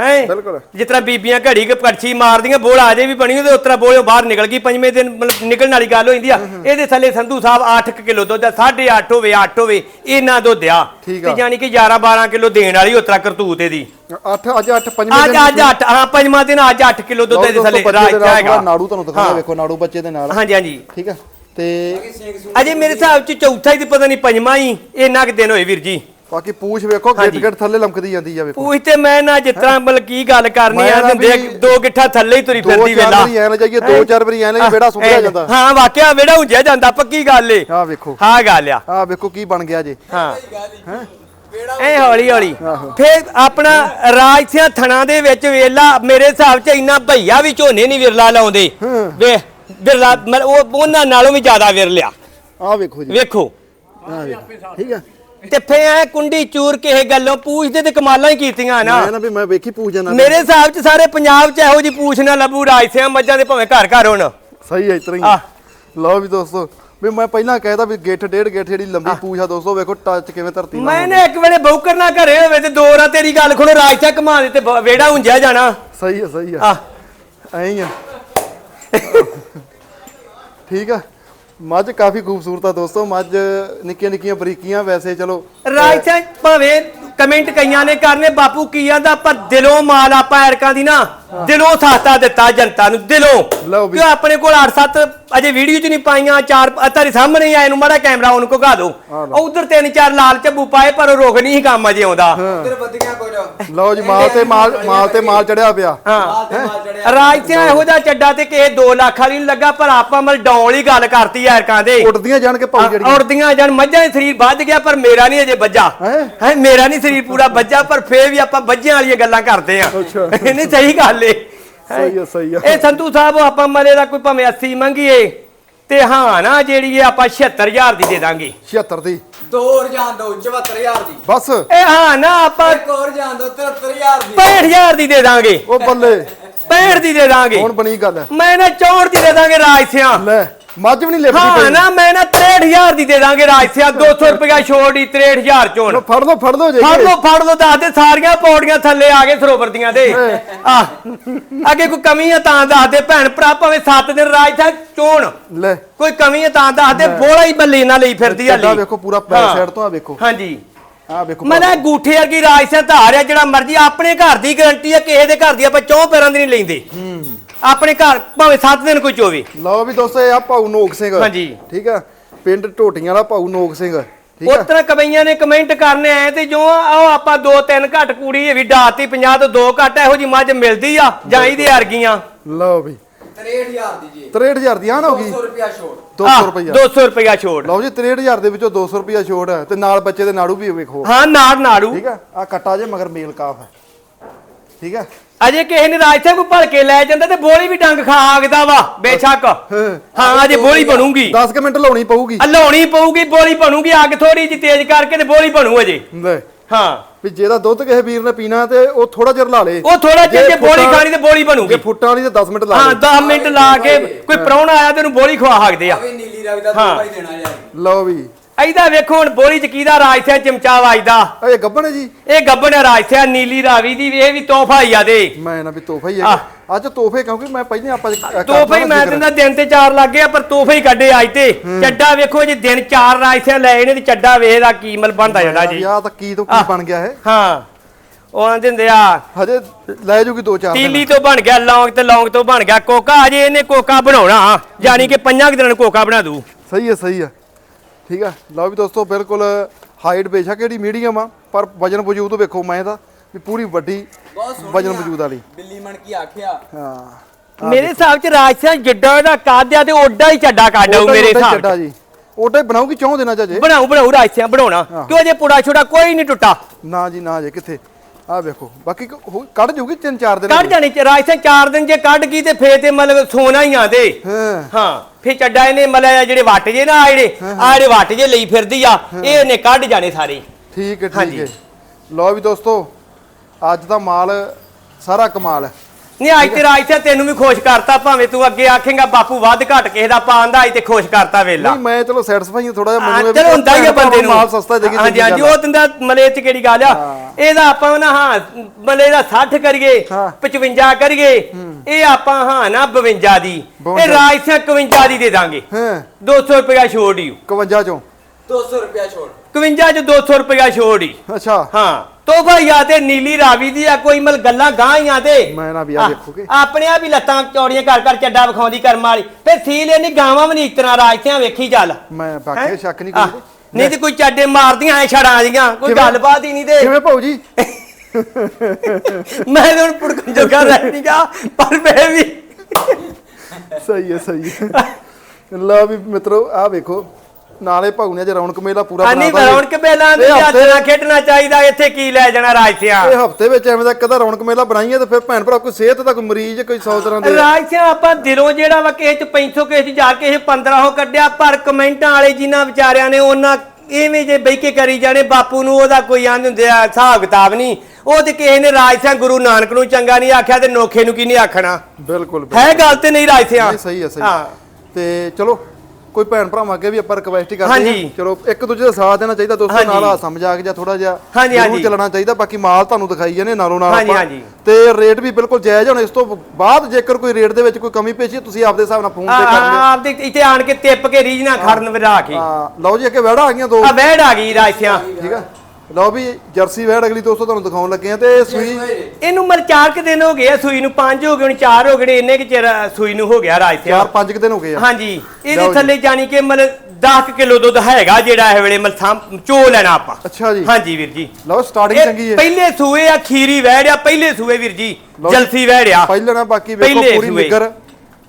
ਹੈ। ਬਿਲਕੁਲ। ਜਿਸ ਤਰ੍ਹਾਂ ਬੀਬੀਆਂ ਘੜੀ ਕੇ ਪਰਛੀ ਮਾਰਦੀਆਂ ਬੋਲਾ ਅਜੇ ਵੀ ਬਣੀ ਉਹਦੇ ਉਤਰਾ ਬੋਲੇ ਬਾਹਰ ਨਿਕਲ ਗਈ ਪੰਜਵੇਂ ਦਿਨ ਮਤਲਬ ਨਿਕਲਣ ਵਾਲੀ ਗੱਲ ਹੋ ਜਾਂਦੀ ਆ। ਇਹਦੇ ਥੱਲੇ ਸੰਧੂ ਸਾਹਿਬ 8 ਕਿਲੋ ਦੁੱਧ ਆ 8.5 ਹੋਵੇ 8 ਹੋਵੇ ਇਹਨਾਂ ਦੁੱਧ ਆ। ਠੀਕ ਆ। ਤੇ ਯਾਨੀ ਕਿ 11 12 ਕਿਲੋ ਦੇਣ ਵਾਲੀ ਉਤਰਾ ਕਰਤੂਤ ਇਹਦੀ। 8 ਅੱਜ 8 ਪੰਜਵੇਂ ਅੱਜ ਅੱਜ 8 ਹਾਂ ਪੰਜਵਾਂ ਦਿਨ ਅੱਜ 8 ਕਿਲੋ ਦੁੱਧ ਇਹਦੇ ਥੱਲੇ ਰਾਜ ਦੇ ਹੈਗਾ। ਨਾੜੂ ਤੁਹਾਨੂੰ ਦਿਖਾਉਂਦਾ। ਵੇਖੋ ਨਾੜੂ ਬੱਚੇ ਦੇ ਨਾਲ। ਹਾਂਜੀ ਹਾਂਜੀ। ਠੀਕ ਹੈ ਤੇ ਅਜੇ ਮੇਰੇ ਹਿਸਾਬ ਚ ਚੌਥਾ ਹੀ ਤੇ ਪਤਾ ਨਹੀਂ ਪੰਜਵਾਂ ਹੀ ਇੰਨਾ ਕਿ ਦਿਨ ਹੋਏ ਵੀਰ ਜੀ। ਬਾਕੀ ਪੂਛ ਵੇਖੋ ਗਿੱਟ। ਗਿੱਟ ਥੱਲੇ ਲਮਕਦੀ ਜਾਂਦੀ ਆ ਵੇਖੋ। ਪੂਛ ਤੇ ਮੈਂ ਨਾ ਜਿਸ ਤਰ੍ਹਾਂ ਮਤਲਬ ਕੀ ਗੱਲ ਕਰਨੀ ਆ ਵੀ ਦੋ ਗਿੱਠਾ ਥੱਲੇ ਹੀ ਤੁਰੀ ਦੋ ਫਿਰਦੀ ਚਾਰ ਵੇਲਾ। ਵਾਰੀ ਐ ਨਾ ਜਾਈਏ ਦੋ ਚਾਰ ਵਾਰੀ ਐ ਨਾ ਬੇੜਾ ਸੁੱਕਿਆ ਜਾਂਦਾ। ਹਾਂ ਵਾਕਿਆ ਵੇੜਾ ਹੁੰਜਿਆ ਜਾਂਦਾ ਪੱਕੀ ਗੱਲ ਏ। ਆਹ ਵੇਖੋ। ਹਾਂ ਗੱਲ ਆ। ਆਹ ਵੇਖੋ ਕੀ ਬਣ ਗਿਆ ਜੇ। ਹਾਂ। ਹੈ? ਐ ਹੌਲੀ ਹੌਲੀ। ਫੇਰ ਆਪਣਾ ਰਾਜ ਸਿਆਂ ਥਣਾ ਦੇ ਵਿੱਚ ਵੇਲਾ ਮੇਰੇ ਹਿਸਾਬ ਚ ਇੰਨਾ ਭਈਆ ਵੀ ਝੋਨੇ ਨਹੀਂ ਵਿਰਲਾ ਲਾਉਂਦੇ। ਹਾਂ। ਵੇ ਵਿਰਲਾ ਮਤਲਬ ਉਹ ਉਹਨਾਂ ਨਾਲੋਂ ਵੀ ਜ਼ਿਆਦਾ ਵਿਰਲਿਆ ਆਹ ਵੇਖੋ ਜੀ। ਵੇਖੋ। ਆਹ ਵੇਖੋ। ਠੀਕ ਹੈ ਤੇ ਫੇ ਐ ਕੁੰਡੀ ਚੂਰ ਕਿਸੇ ਗੱਲੋਂ ਪੂਛਦੇ ਤੇ ਕਮਾਲਾਂ ਹੀ ਕੀਤੀਆਂ ਨਾ। ਮੈਂ ਨਾ ਵੀ ਮੈਂ ਵੇਖੀ ਪੂਛ ਜਾਣਾ ਮੇਰੇ ਹਿਸਾਬ ਚ ਸਾਰੇ ਪੰਜਾਬ ਚ ਇਹੋ ਜੀ ਪੂਛ ਨਾ ਲੱਭੂ ਰਾਜ ਸਿਆਂ ਮੱਝਾਂ ਦੇ ਭਾਵੇਂ ਘਰ ਘਰ ਹੋਣ। ਸਹੀ ਹੈ ਇਤਰਾ ਹੀ। ਲਓ ਵੀ ਦੋਸਤੋ ਵੀ ਮੈਂ ਪਹਿਲਾਂ ਕਹਿਦਾ ਵੀ ਗਿੱਠ ਡੇਢ ਗਿੱਠ ਜਿਹੜੀ ਲੰਬੀ ਪੂਛ ਆ ਦੋਸਤੋ ਵੇਖੋ ਟੱਚ ਕਿਵੇਂ ਧਰਤੀ ਨਾਲ ਮੈਂ ਨਾ ਇੱਕ ਵੇਲੇ ਬੌਕਰ ਨਾ ਘਰੇ ਹੋਵੇ ਤੇ ਦੋ ਰਾਂ ਤੇਰੀ ਗੱਲ ਖਣੋ ਰਾਜ ਸਿਆਂ ਕਮਾ ਦੇ ਤੇ ਵੇੜਾ ਹੁੰਜਿਆ ਜਾਣਾ। ਸਹੀ ਹੈ ਸਹੀ ਆ ਐਂ ਹੀ ਆ। ਠੀਕ ਆ? ਮੱਝ ਕਾਫੀ ਖੂਬਸੂਰਤ ਆ ਦੋਸਤੋ, ਮੱਝ ਨਿੱਕੀਆਂ ਨਿੱਕੀਆਂ ਬਰੀਕੀਆਂ ਵੈਸੇ ਚਲੋ। ਰਾਜ ਭਾਵੇਂ ਕਮੈਂਟ ਕਈਆਂ ਨੇ ਕਰਨੇ, ਬਾਪੂ ਕੀ ਆਂਦਾ, ਪਰ ਦਿਲੋਂ ਮਾਲ ਆਪਾਂ ਐਰਕਾਂ ਦੀ ਨਾ। ਦਿਲੋਂ ਸਾਥਾ ਦਿੱਤਾ ਜਨਤਾ ਨੂੰ ਦਿਲੋਂ। ਲਓ ਵੀ। ਕਿਉਂ ਆਪਣੇ ਕੋਲ 8-7 ਅਜੇ ਵੀਡੀਓ ਚ ਨਹੀਂ ਪਾਈਆਂ ਚਾਰ ਤੁਹਾਡੇ ਸਾਹਮਣੇ ਹੀ ਆਏ ਨੂੰ ਮਾੜਾ ਕੈਮਰਾ ਉਹਨੂੰ ਘੁਗਾ ਦਿਓ। ਆਹ ਲਓ। ਉਧਰ ਤਿੰਨ ਚਾਰ ਲਾਲ ਝੱਬੂ ਪਾਏ ਪਰ ਉਹ ਰੋਕ ਨਹੀਂ ਸੀ ਕੰਮ ਅਜੇ ਆਉਂਦਾ। ਉਧਰ ਵਧੀਆਂ ਕੁਝ ਲਓ ਜੀ ਮਾਲ ਤੇ ਮਾਲ ਮਾਲ ਤੇ ਮਾਲ ਚੜਿਆ ਪਿਆ। ਹਾਂ। ਮਾਲ ਤੇ ਮਾਲ ਚੜਿਆ ਰਾਜ ਸਿਆਂ ਇਹੋ ਜਿਹਾ ਚੱਡਾ ਤੇ ਕਿਸੇ 2 ਲੱਖ ਵਾਲੀ ਨੂੰ ਲੱਗਾ ਪਰ ਆਪਾਂ ਮਲ ਡਾਉਣ ਵਾਲੀ ਗੱਲ ਕਰਤੀ ਐਰਕਾਂ ਦੇ। ਉੱਡਦੀਆਂ ਜਾਣ ਕੇ ਪਾਉ ਜਿਹੜੀਆਂ। ਔਰਦੀਆਂ ਜਨ ਮੱਝਾਂ ਦੇ ਸਰੀਰ ਵੱਜ ਗਿਆ ਪਰ ਮੇਰਾ ਨਹੀਂ ਅਜੇ ਵੱਜਾ। ਹੈਂ? ਹੈ ਮੇਰਾ ਨਹੀਂ ਸਰੀਰ ਪੂਰਾ ਵੱਜਾ ਪਰ ਫੇਰ ਵੀ ਆਪਾਂ ਵੱਜਿਆਂ ਵਾਲੀਆਂ ਗੱਲਾਂ ਕਰਦੇ ਆ। ਅੱਛਾ। ਨਹੀਂ ਸਹੀ ਗੱਲ ਏ ਸਹੀ ਆ ਸਹੀ ਆ। ਇਹ ਸੰਧੂ ਸਾਹਿਬ ਆਪਾਂ ਮਲੇ ਦਾ ਕੋਈ ਭਾਵੇਂ 80 ਮੰਗੀਏ ਤੇ ਹਾਂ ਨਾ ਜਿਹੜੀ ਇਹ ਆਪਾਂ 76000 ਦੀ ਦੇ ਦਾਂਗੇ। 76 ਦੀ। ਦੋ ਹੋਰ ਜਾਣ ਦੋ 74000 ਦੀ। ਬਸ। ਇਹ ਹਾਂ ਨਾ ਆਪਾਂ ਇੱਕ ਹੋਰ ਜਾਣ ਦੋ 73000 ਦੀ। 65000 ਦੀ ਦੇ ਦਾਂਗੇ। ਉਹ ਬੱਲੇ। 65 ਦੀ ਦੇ ਦਾਂਗੇ। ਹੁਣ ਬਣੀ ਗੱਲ। ਮੈਂ ਨਾ 64 ਦੀ ਦੇ ਦਾਂਗੇ ਰਾਜ ਸਿਆਂ। ਲੈ। ਮੱਝ ਵੀ ਨਹੀਂ ਲਿਪਦੀ ਹਾਂ ਨਾ ਮੈਂ ਨਾ 63000 ਦੀ ਦੇ ਦਾਂਗੇ ਰਾਜ ਸਿਆਂ 200 ਰੁਪਇਆ ਛੋੜ ਦੀ 63000 ਚੋਂ ਫੜ ਲਓ ਫੜ ਲਓ ਜੇ ਫੜ ਲੋ ਫੜ ਲੋ ਦੱਸ ਦੇ ਸਾਰੀਆਂ ਪੌੜੀਆਂ ਥੱਲੇ ਆ ਗਏ ਸਰੋਵਰ ਦੀਆਂ ਦੇ। ਆ ਅੱਗੇ ਕੋਈ ਕਮੀ ਆ ਤਾਂ ਦੱਸ ਦੇ ਭੈਣ ਭਰਾ ਭਾਵੇਂ 7 ਦਿਨ ਰਾਜ ਥਾ ਚੋਣ। ਲੈ। ਕੋਈ ਕਮੀ ਆ ਤਾਂ ਦੱਸ ਦੇ ਬੋਲਾ ਹੀ ਬੱਲੇ ਨਾਲ ਲਈ ਫਿਰਦੀ ਆ ਚੱਡਾ ਵੇਖੋ ਪੂਰਾ ਪੈਰ ਹਾਂ। ਸਾਈਡ ਤੋਂ ਆ ਵੇਖੋ। ਹਾਂਜੀ। ਆ ਵੇਖੋ ਮੈਂ ਨਾ ਗੂਠੇ ਵਰਗੀ ਰਾਜ ਸਿਆ ਧਾਰ ਆ ਜਿਹੜਾ ਮਰਜ਼ੀ ਆਪਣੇ ਘਰ ਦੀ ਗਾਰੰਟੀ ਆ ਕਿਸੇ ਦੇ ਘਰ ਦੀ ਆਪਾਂ ਚੌਂ ਪੈਰਾਂ ਦੀ ਨਹੀਂ ਲੈਂਦੇ। ਆਪਣੇ ਘਰ ਭਾਵੇਂ 7 ਦਿਨ ਕੋਈ ਚੋਵੇ। ਲਓ ਵੀ ਦੋਸਤੋ ਇਹ ਆ ਭਾਊ ਨੋਕ ਸਿੰਘ। ਹਾਂਜੀ। ਠੀਕ ਆ? ਪਿੰਡ ਢੋਟੀਆਂ ਵਾਲਾ ਭਾਊ ਨੋਕ ਸਿੰਘ। ਠੀਕ ਆ? ਉਤਰਾ ਕਬਈਆਂ ਨੇ ਕਮੈਂਟ ਕਰਨੇ ਆਏ ਤੇ ਜੋ ਆਹ ਆਪਾਂ ਦੋ ਤਿੰਨ ਘੱਟ ਕੁੜੀ ਇਹ ਵੀ ਡਾਤੀ 50 ਤੋਂ ਦੋ ਘੱਟ ਇਹੋ ਜੀ ਮੱਝ ਮਿਲਦੀ ਆ ਜਾਂ ਇਹਦੇ ਅਰਗੀਆਂ ਲਓ ਵੀ। 63000 ਦੀ ਜੀ 63000 ਦੀ ਆਣ ਹੋ ਗਈ। 200 ਰੁਪਿਆ ਛੋੜ 200 ਰੁਪਇਆ। 200 ਰੁਪਇਆ ਛੋੜ ਲਓ ਜੀ 63000 ਦੇ ਵਿੱਚੋਂ 200 ਰੁਪਇਆ ਛੋੜ ਹੈ ਤੇ ਨਾਲ ਬੱਚੇ ਦੇ ਨਾੜੂ ਵੀ ਵੇਖੋ। ਹਾਂ ਨਾੜ ਨਾੜੂ। ਠੀਕ ਆ? ਆ ਕੱਟਾ ਜੇ ਮਗਰ ਮੇਲ ਕਾਫ ਹੈ ਠੀਕ ਆ? ਅਜੇ ਕਿਸੇ ਨੇ ਰਾਜ ਸਾਹਿਬ ਕੋ ਭਲਕੇ ਲੈ ਜਾਂਦਾ ਤੇ ਬੋਲੀ ਵੀ ਡੰਗ ਖਾ ਆਗਦਾ ਵਾ ਬੇਸ਼ੱਕ। ਹਾਂ। ਅਜੇ ਬੋਲੀ ਬਣੂਗੀ। 10 ਕੁ ਮਿੰਟ ਲਾਉਣੀ ਪਊਗੀ। ਹਲਾਉਣੀ ਪਊਗੀ ਬੋਲੀ ਬਣੂਗੀ ਅੱਗ ਥੋੜੀ ਜਿਹੀ ਤੇਜ਼ ਕਰਕੇ ਤੇ ਬੋਲੀ ਬਣੂ ਅਜੇ। ਹਾਂ। ਵੀ ਜਿਹਦਾ ਦੁੱਧ ਕਿਸੇ ਵੀਰ ਨੇ ਪੀਣਾ ਤੇ ਉਹ ਥੋੜਾ ਜਿਹਾ ਲਾ ਲੇ। ਉਹ ਥੋੜਾ ਜਿਹਾ ਜੇ ਬੋਲੀ ਖਾਣੀ ਤੇ ਬੋਲੀ ਜੇ ਬਣੂਗੀ ਫੁੱਟਾਂ ਵਾਲੀ ਤੇ 10 ਮਿੰਟ ਲਾ ਹਾਂ ਲੇ। 10 ਮਿੰਟ ਲਾ ਕੇ ਕੋਈ ਪ੍ਰਾਹੁਣਾ ਆਇਆ ਤੇ ਉਹਨੂੰ ਬੋਲੀ ਖਵਾ ਸਕਦੇ ਆ। ਨੀਲੀ ਰਵੀ ਦਾ ਦੋ ਦੇਣਾ ਯਾਰ। ਲਓ ਵੀ। ਐਦਾ ਵੇਖੋ ਹੁਣ ਬੋਲੀ ਚ ਕਿਹਦਾ ਰਾਜ ਸਿਆ ਚਮਚਾ ਵੱਜਦਾ ਇਹ ਗੱਬਣ ਹੈ ਜੀ। ਇਹ ਗੱਬਣ ਰਾਜ ਸਿਆ ਨੀਲੀ ਰਾਵੀ ਦੀ ਇਹ ਵੀ ਤੋਹਫਾ ਹੀ ਆ ਦੇ। ਮੈਂ ਨਾ ਵੀ ਤੋਹਫਾ ਹੀ। ਹੈ ਅੱਜ ਤੋਹਫੇ ਕਿਉਂਕਿ ਮੈਂ ਪਹਿਲੇ ਆਪਾਂ ਤੋਹਫੇ ਹੀ ਮੈਂ। ਦਿੰਦਾ ਦਿਨ ਤੇ ਚਾਰ ਲੱਗ ਗਿਆ ਪਰ ਤੋਹਫੇ ਹੀ ਕੱਢੇ ਅੱਜ ਤੇ। ਚੱਡਾ ਵੇਖੋ ਜੀ ਦਿਨ ਚਾਰ ਰਾਜ ਸਿਆ ਲਏ ਨੇ ਤੇ ਚੱਡਾ ਵੇਖਦਾ ਕੀ ਮਲ ਬਣਦਾ ਜਾਂਦਾ ਜੀ। ਯਾ ਤਾਂ ਕੀ ਤੋਂ ਕੀ। ਬਣ ਗਿਆ ਹੈ ਹਾਂ। ਉਹ ਆਂਦੇ ਹੁੰਦੇ ਆ ਹਜੇ ਲੈ ਜੂਗੀ 2-4 ਦਿਨ ਤੀਲੀ ਤੋਂ ਬਣ ਗਿਆ ਲੌਂਗ ਤੇ ਲੌਂਗ ਤੋਂ ਬਣ ਗਿਆ। ਕੋਕਾ ਅਜੇ ਇਹਨੇ ਕੋਕਾ ਬਣਾਉਣਾ। ਯਾਨੀ ਕਿ ਪੰਜਾਂ ਕੁ ਦਿਨਾਂ ਨੂੰ ਕੋਕਾ ਬਣਾ ਦੂ ਸਹੀ ਹੈ ਸਹੀ ਹੈ। ਠੀਕ ਆ? ਲਓ ਵੀ ਦੋਸਤੋ ਬਿਲਕੁਲ ਹਾਈਟ ਬੇਸ਼ੱਕ ਜਿਹੜੀ ਮੀਡੀਅਮ ਆ ਪਰ ਵਜਨ ਵਜੂਦ ਵੇਖੋ ਮੈਂ ਇਹਦਾ ਵੀ ਪੂਰੀ ਵੱਡੀ ਵਜਨ। ਵਜੂਦ ਵਾਲੀ। ਬਿੱਲੀ ਮਣ ਕੀ ਆਖਿਆ? ਹਾਂ। ਮੇਰੇ ਹਿਸਾਬ ਚ ਰਾਜ ਸਿਆ ਜਿੱਡਾ ਇਹਦਾ ਕੱਦ ਆ ਤੇ ਓਡਾ ਹੀ ਚੱਡਾ ਹੀ- ਮੇਰੇ ਹਿਸਾਬ ਚੱਡਾ ਚ। ਜੀ। ਉਹਦਾ ਹੀ ਬਣਾਉਗੀ ਚੌਂ ਦਿਨਾਂ ਚ ਅਜੇ। ਬਣਾਉ ਬਣਾਉ ਰਾਜ ਸਿਆ ਬਣਾਉਣਾ ਕਿਉਂ ਜੇ ਪੁੜਾ ਛੋੜਾ ਕੋਈ ਨਹੀਂ ਟੁੱਟਾ। ਨਾ ਜੀ ਨਾ ਜੇ ਕਿੱਥੇ। ਆ ਵੇਖੋ ਬਾਕੀ ਕੱਢ ਜੂਗੀ 3-4 ਦਿਨ ਕੱਢ ਜਾਣੀ ਚ ਰਾਜ ਸਿਆ ਚਾਰ ਦਿਨ ਜੇ ਕੱਢ ਗਈ ਤੇ ਫੇਰ ਤੇ ਮਤਲਬ ਸੋਨਾ ਹੀ ਆਂਦੇ ਹਾਂ। ਹਾਂ। ਫੇਰ ਚੱਡਾ ਇਹਨੇ ਮਤਲਬ ਜਿਹੜੇ ਵੱਟ ਜੇ ਨਾ ਆ ਜਿਹੜੇ ਆ ਜਿਹੜੇ ਵੱਟ ਜੇ ਲਈ ਫਿਰਦੀ ਆ ਇਹ ਇਹਨੇ ਕੱਢ ਜਾਣੇ ਸਾਰੇ। ਠੀਕ ਹੈ ਠੀਕ ਹਾਂਜੀ। ਹੈ। ਲਓ ਵੀ ਦੋਸਤੋ ਅੱਜ ਦਾ ਮਾਲ ਸਾਰਾ ਕਮਾਲ ਹੈ। ਨਹੀਂ ਅੱਜ ਤੇ ਰਾਜ ਤੇ ਤੈਨੂੰ ਵੀ ਖੁਸ਼ ਕਰਤਾ ਭਾਵੇਂ ਤੂੰ ਅੱਗੇ ਆਖੇਂਗਾ ਬਾਪੂ ਵੱਧ ਘਟ ਕਿਸੇ ਦਾ ਪਾਉਂਦਾ ਅੱਜ ਤੇ ਖੁਸ਼ ਕਰਤਾ ਵੇਲਾ। ਨਹੀਂ ਮੈਂ ਚਲੋ ਸੈਟੀਸਫਾਈ ਥੋੜਾ ਜਿਹਾ ਮੈਨੂੰ ਚਲੋ ਹੁੰਦਾ ਹੀ ਆ ਬੰਦੇ ਨੂੰ। ਮਾਲ ਸਸਤਾ ਦੇ ਕੇ ਹਾਂਜੀ ਹਾਂਜੀ ਉਹ ਦਿੰਦਾ ਮਲੇ ਚ ਕਿਹੜੀ ਗੱਲ ਆ? ਇਹਦਾ ਆਪਾਂ ਨਾ ਹਾਂ ਮਲੇ ਦਾ 60 ਕਰੀਏ ਹਾਂ। 55 ਕਰੀਏ ਇਹ ਆਪਾਂ ਹਾਂ ਨਾ 52 ਦੀ। ਇਹ 52 ਰਾਜ ਸੇ 51 ਦੀ ਦੇ ਦਾਂਗੇ। ਹਾਂ। 200 ਰੁਪਇਆ ਛੋੜ ਹੀ 51 ਚੋਂ। 200 ਰੁਪਿਆ ਛੋੜ। 51 ਚ 200 ਰੁਪਇਆ ਛੋੜ ਹੀ ਅੱਛਾ। ਹਾਂ। ਤੋਹਫਾ ਯਾ ਤੇ ਨੀਲੀ ਰਾਵੀ ਦੀ ਆ ਕੋਈ ਮਲ ਗੱਲਾਂ ਗਾਂਆਂ ਤੇ? ਮੈਂ ਨਾ ਵੀ ਆ ਦੇਖੋਗੇ। ਆਪਣੇ ਆ ਵੀ ਲੱਤਾਂ ਚੌੜੀਆਂ ਕਰ ਕਰ ਚੱਡਾ ਵਿਖਾਉਂਦੀ ਕਰਮ ਵਾਲੀ। ਫਿਰ ਸੀਲ ਇਹਨੀ ਗਾਵਾਂ ਵੀ ਨਹੀਂ ਇਤਨਾ ਰਾਜਤਿਆਂ ਵੇਖੀ ਚੱਲ। ਮੈਂ ਬਾਕੀ? ਸ਼ੱਕ ਨਹੀਂ ਕੋਈ ਨਹੀਂ ਤੇ ਕੋਈ ਚੱਡੇ ਮਾਰਦੀਆਂ ਐ ਛੜਾਂ ਦੀਆਂ ਕੋਈ? ਗੱਲਬਾਤ ਹੀ ਨਹੀਂ ਤੇ। ਕਿਵੇਂ ਭਾਉ ਜੀ? ਮੈਂ ਤਾਂ ਹੁਣ ਪੁੜਕਣ ਜੋਗਾ ਰਹਿ ਨਹੀਂ ਗਿਆ ਪਰ ਮੈਂ ਵੀ ਸਹੀ ਹੈ ਸਹੀ ਹੈ। ਲਓ ਵੀ ਮਿੱਤਰੋ ਆ ਵੇਖੋ। ਨਾਲੇ ਭਾਉ ਨੇ ਅੱਜ ਰੌਣਕ ਮੇਲਾ ਪੂਰਾ ਆਨੀ ਬਣਾਤਾ ਜੀ। ਰੌਣਕ ਬੇਲਾਂ ਦੇ ਇਹ ਹਫ਼ਤੇ- ਖੇਡਣਾ ਚਾਹੀਦਾ ਇੱਥੇ ਕੀ ਲੈ ਜਾਣਾ ਰਾਜਤਿਆਂ ਇਹ ਹਫ਼ਤੇ ਵਿੱਚ ਐਵੇਂ ਦਾ ਕਦਾ ਰੌਣਕ ਮੇਲਾ ਬਣਾਈਏ ਤੇ ਫਿਰ ਭੈਣ ਭਰਾ ਕੋਈ ਸਿਹਤ ਦਾ ਕੋਈ ਮਰੀਜ਼ ਕੋਈ 100 ਤਰ੍ਹਾਂ ਦੇ ਰਾਜਤਿਆਂ ਆਪਾਂ ਦਿਲੋਂ ਜਿਹੜਾ ਵਾ ਕਿਸੇ ਚ 500 ਕਿਸੇ ਚ ਜਾ ਕੇ ਇਹ 1500 ਕੱਢਿਆ ਪਰ ਕਮੈਂਟਾਂ ਵਾਲੇ ਜਿਨ੍ਹਾਂ ਵਿਚਾਰਿਆਂ ਨੇ ਉਹਨਾਂ ਐਵੇਂ ਜੇ ਬਹਿ ਕੇ ਕਰੀ ਜਾਣੇ ਬਾਪੂ ਨੂੰ ਉਹਦਾ ਕੋਈ ਆਂਦ ਹੁੰਦੇ ਆ ਹਿਸਾਬ ਕਿਤਾਬ ਨਹੀਂ। ਉਹ ਤੇ ਕਿਸੇ ਨੇ ਰਾਜਤਿਆਂ ਗੁਰੂ ਨਾਨਕ ਨੂੰ ਚੰਗਾ ਨਹੀਂ ਆਖਿਆ ਤੇ ਨੋਖੇ ਨੂੰ ਕੀ ਨਹੀਂ ਆਖਣਾ? ਬਿਲਕੁਲ ਹੈ ਗੱਲ ਤੇ ਨਹੀਂ ਰਾਜਤਿਆਂ ਨਹੀਂ ਸਹੀ ਹੈ ਸਹੀ ਹਾਂ। ਤੇ ਚਲੋ ਕੋਈ ਭੈਣ ਭਰਾਵਾਂ ਅੱਗੇ ਵੀ ਆਪਾਂ ਰਿਕਵੈਸਟ ਹੀ ਕਰਦੇ। ਹਾਂ ਚਲੋ ਇੱਕ ਦੂਜੇ ਦਾ ਸਾਥ ਦੇਣਾ ਚਾਹੀਦਾ ਦੋਸਤੋ। ਨਾਲ ਹਾਸਾ ਮਜ਼ਾਕ ਜਾਂ ਥੋੜਾ ਜਿਹਾ ਹਾਂਜੀ, ਜ਼ਰੂਰ ਹਾਂਜੀ। ਚੱਲਣਾ ਚਾਹੀਦਾ ਬਾਕੀ ਮਾਲ ਤੁਹਾਨੂੰ ਦਿਖਾਈ ਜਾਂਦੇ ਨਾਲੋਂ ਨਾਲ ਆਪਾਂ। ਹਾਂਜੀ। ਤੇ ਰੇਟ ਵੀ ਬਿਲਕੁਲ ਜਾਇਜ਼ ਹੁਣ ਇਸ ਤੋਂ ਬਾਅਦ ਜੇਕਰ ਕੋਈ ਰੇਟ ਦੇ ਵਿੱਚ ਕੋਈ ਕਮੀ ਪੇਸ਼ੀ ਤੁਸੀਂ ਆਪਦੇ ਹਿਸਾਬ ਨਾਲ ਫੋਨ ਤੇ ਕਰ ਲਿਓ ਆਪ ਦੇ ਇੱਥੇ ਆਣ ਕੇ ਤਿੱਪ ਕੇ ਰੀਝ ਨਾ ਖੜਨ ਵਿਰਾ ਕੇ ਹਾਂ ਲਓ ਜੀ ਅੱਗੇ ਵੜਾ ਆ ਗਈਆਂ ਦੋ ਆ ਵਹਿੜ ਆ ਗਈ ਰਾਜਤਿਆਂ ਠੀਕ ਆ ਲਓ ਵੀ ਜਰਸੀ ਵੈੜ ਅਗਲੀ ਦੋਸਤੋ ਤੁਹਾਨੂੰ ਦਿਖਾਉਣ ਲੱਗੇ ਆ ਤੇ ਇਹ ਸੂਈ ਇਹਨੂੰ ਮਰ ਚਾਰ ਕੁ ਦਿਨ ਹੋ ਗਏ ਆ ਸੂਈ ਨੂੰ ਪੰਜ ਹੋ ਗਏ ਹੁਣ ਚਾਰ ਹੋ ਗਏ ਨੇ ਇੰਨੇ ਕਿ ਚਿਰ ਸੂਈ ਨੂੰ ਹੋ ਗਿਆ ਰਾਜਤਿਆਂ ਚਾਰ ਪੰਜ ਕੁ ਦਿਨ ਹੋ ਗਏ ਆ। ਹਾਂਜੀ। ਇਹਦੇ। ਥੱਲੇ ਜਾਣੀ ਕਿ ਮਤਲਬ 10 ਕਿਲੋ ਦੁੱਧ ਹੈਗਾ ਜਿਹੜਾ ਇਹ ਵੇਲੇ ਮਲਥਾਂ ਚੋ ਲੈਣਾ ਆਪਾਂ। ਅੱਛਾ ਜੀ। ਹਾਂਜੀ ਵੀਰ ਜੀ। ਲਓ ਸਟਾਰਟਿੰਗ ਚੰਗੀ ਹੈ। ਪਹਿਲੇ ਸੂਏ ਆ ਖੀਰੀ ਵਹਿੜਿਆ ਪਹਿਲੇ ਸੂਏ ਵੀਰ ਜੀ। ਜਲਸੀ ਵਹਿੜਿਆ ਪਹਿਲਾਂ ਨਾ ਬਾਕੀ ਵੇਖੋ ਪੂਰੀ। ਨਿੱਗਰ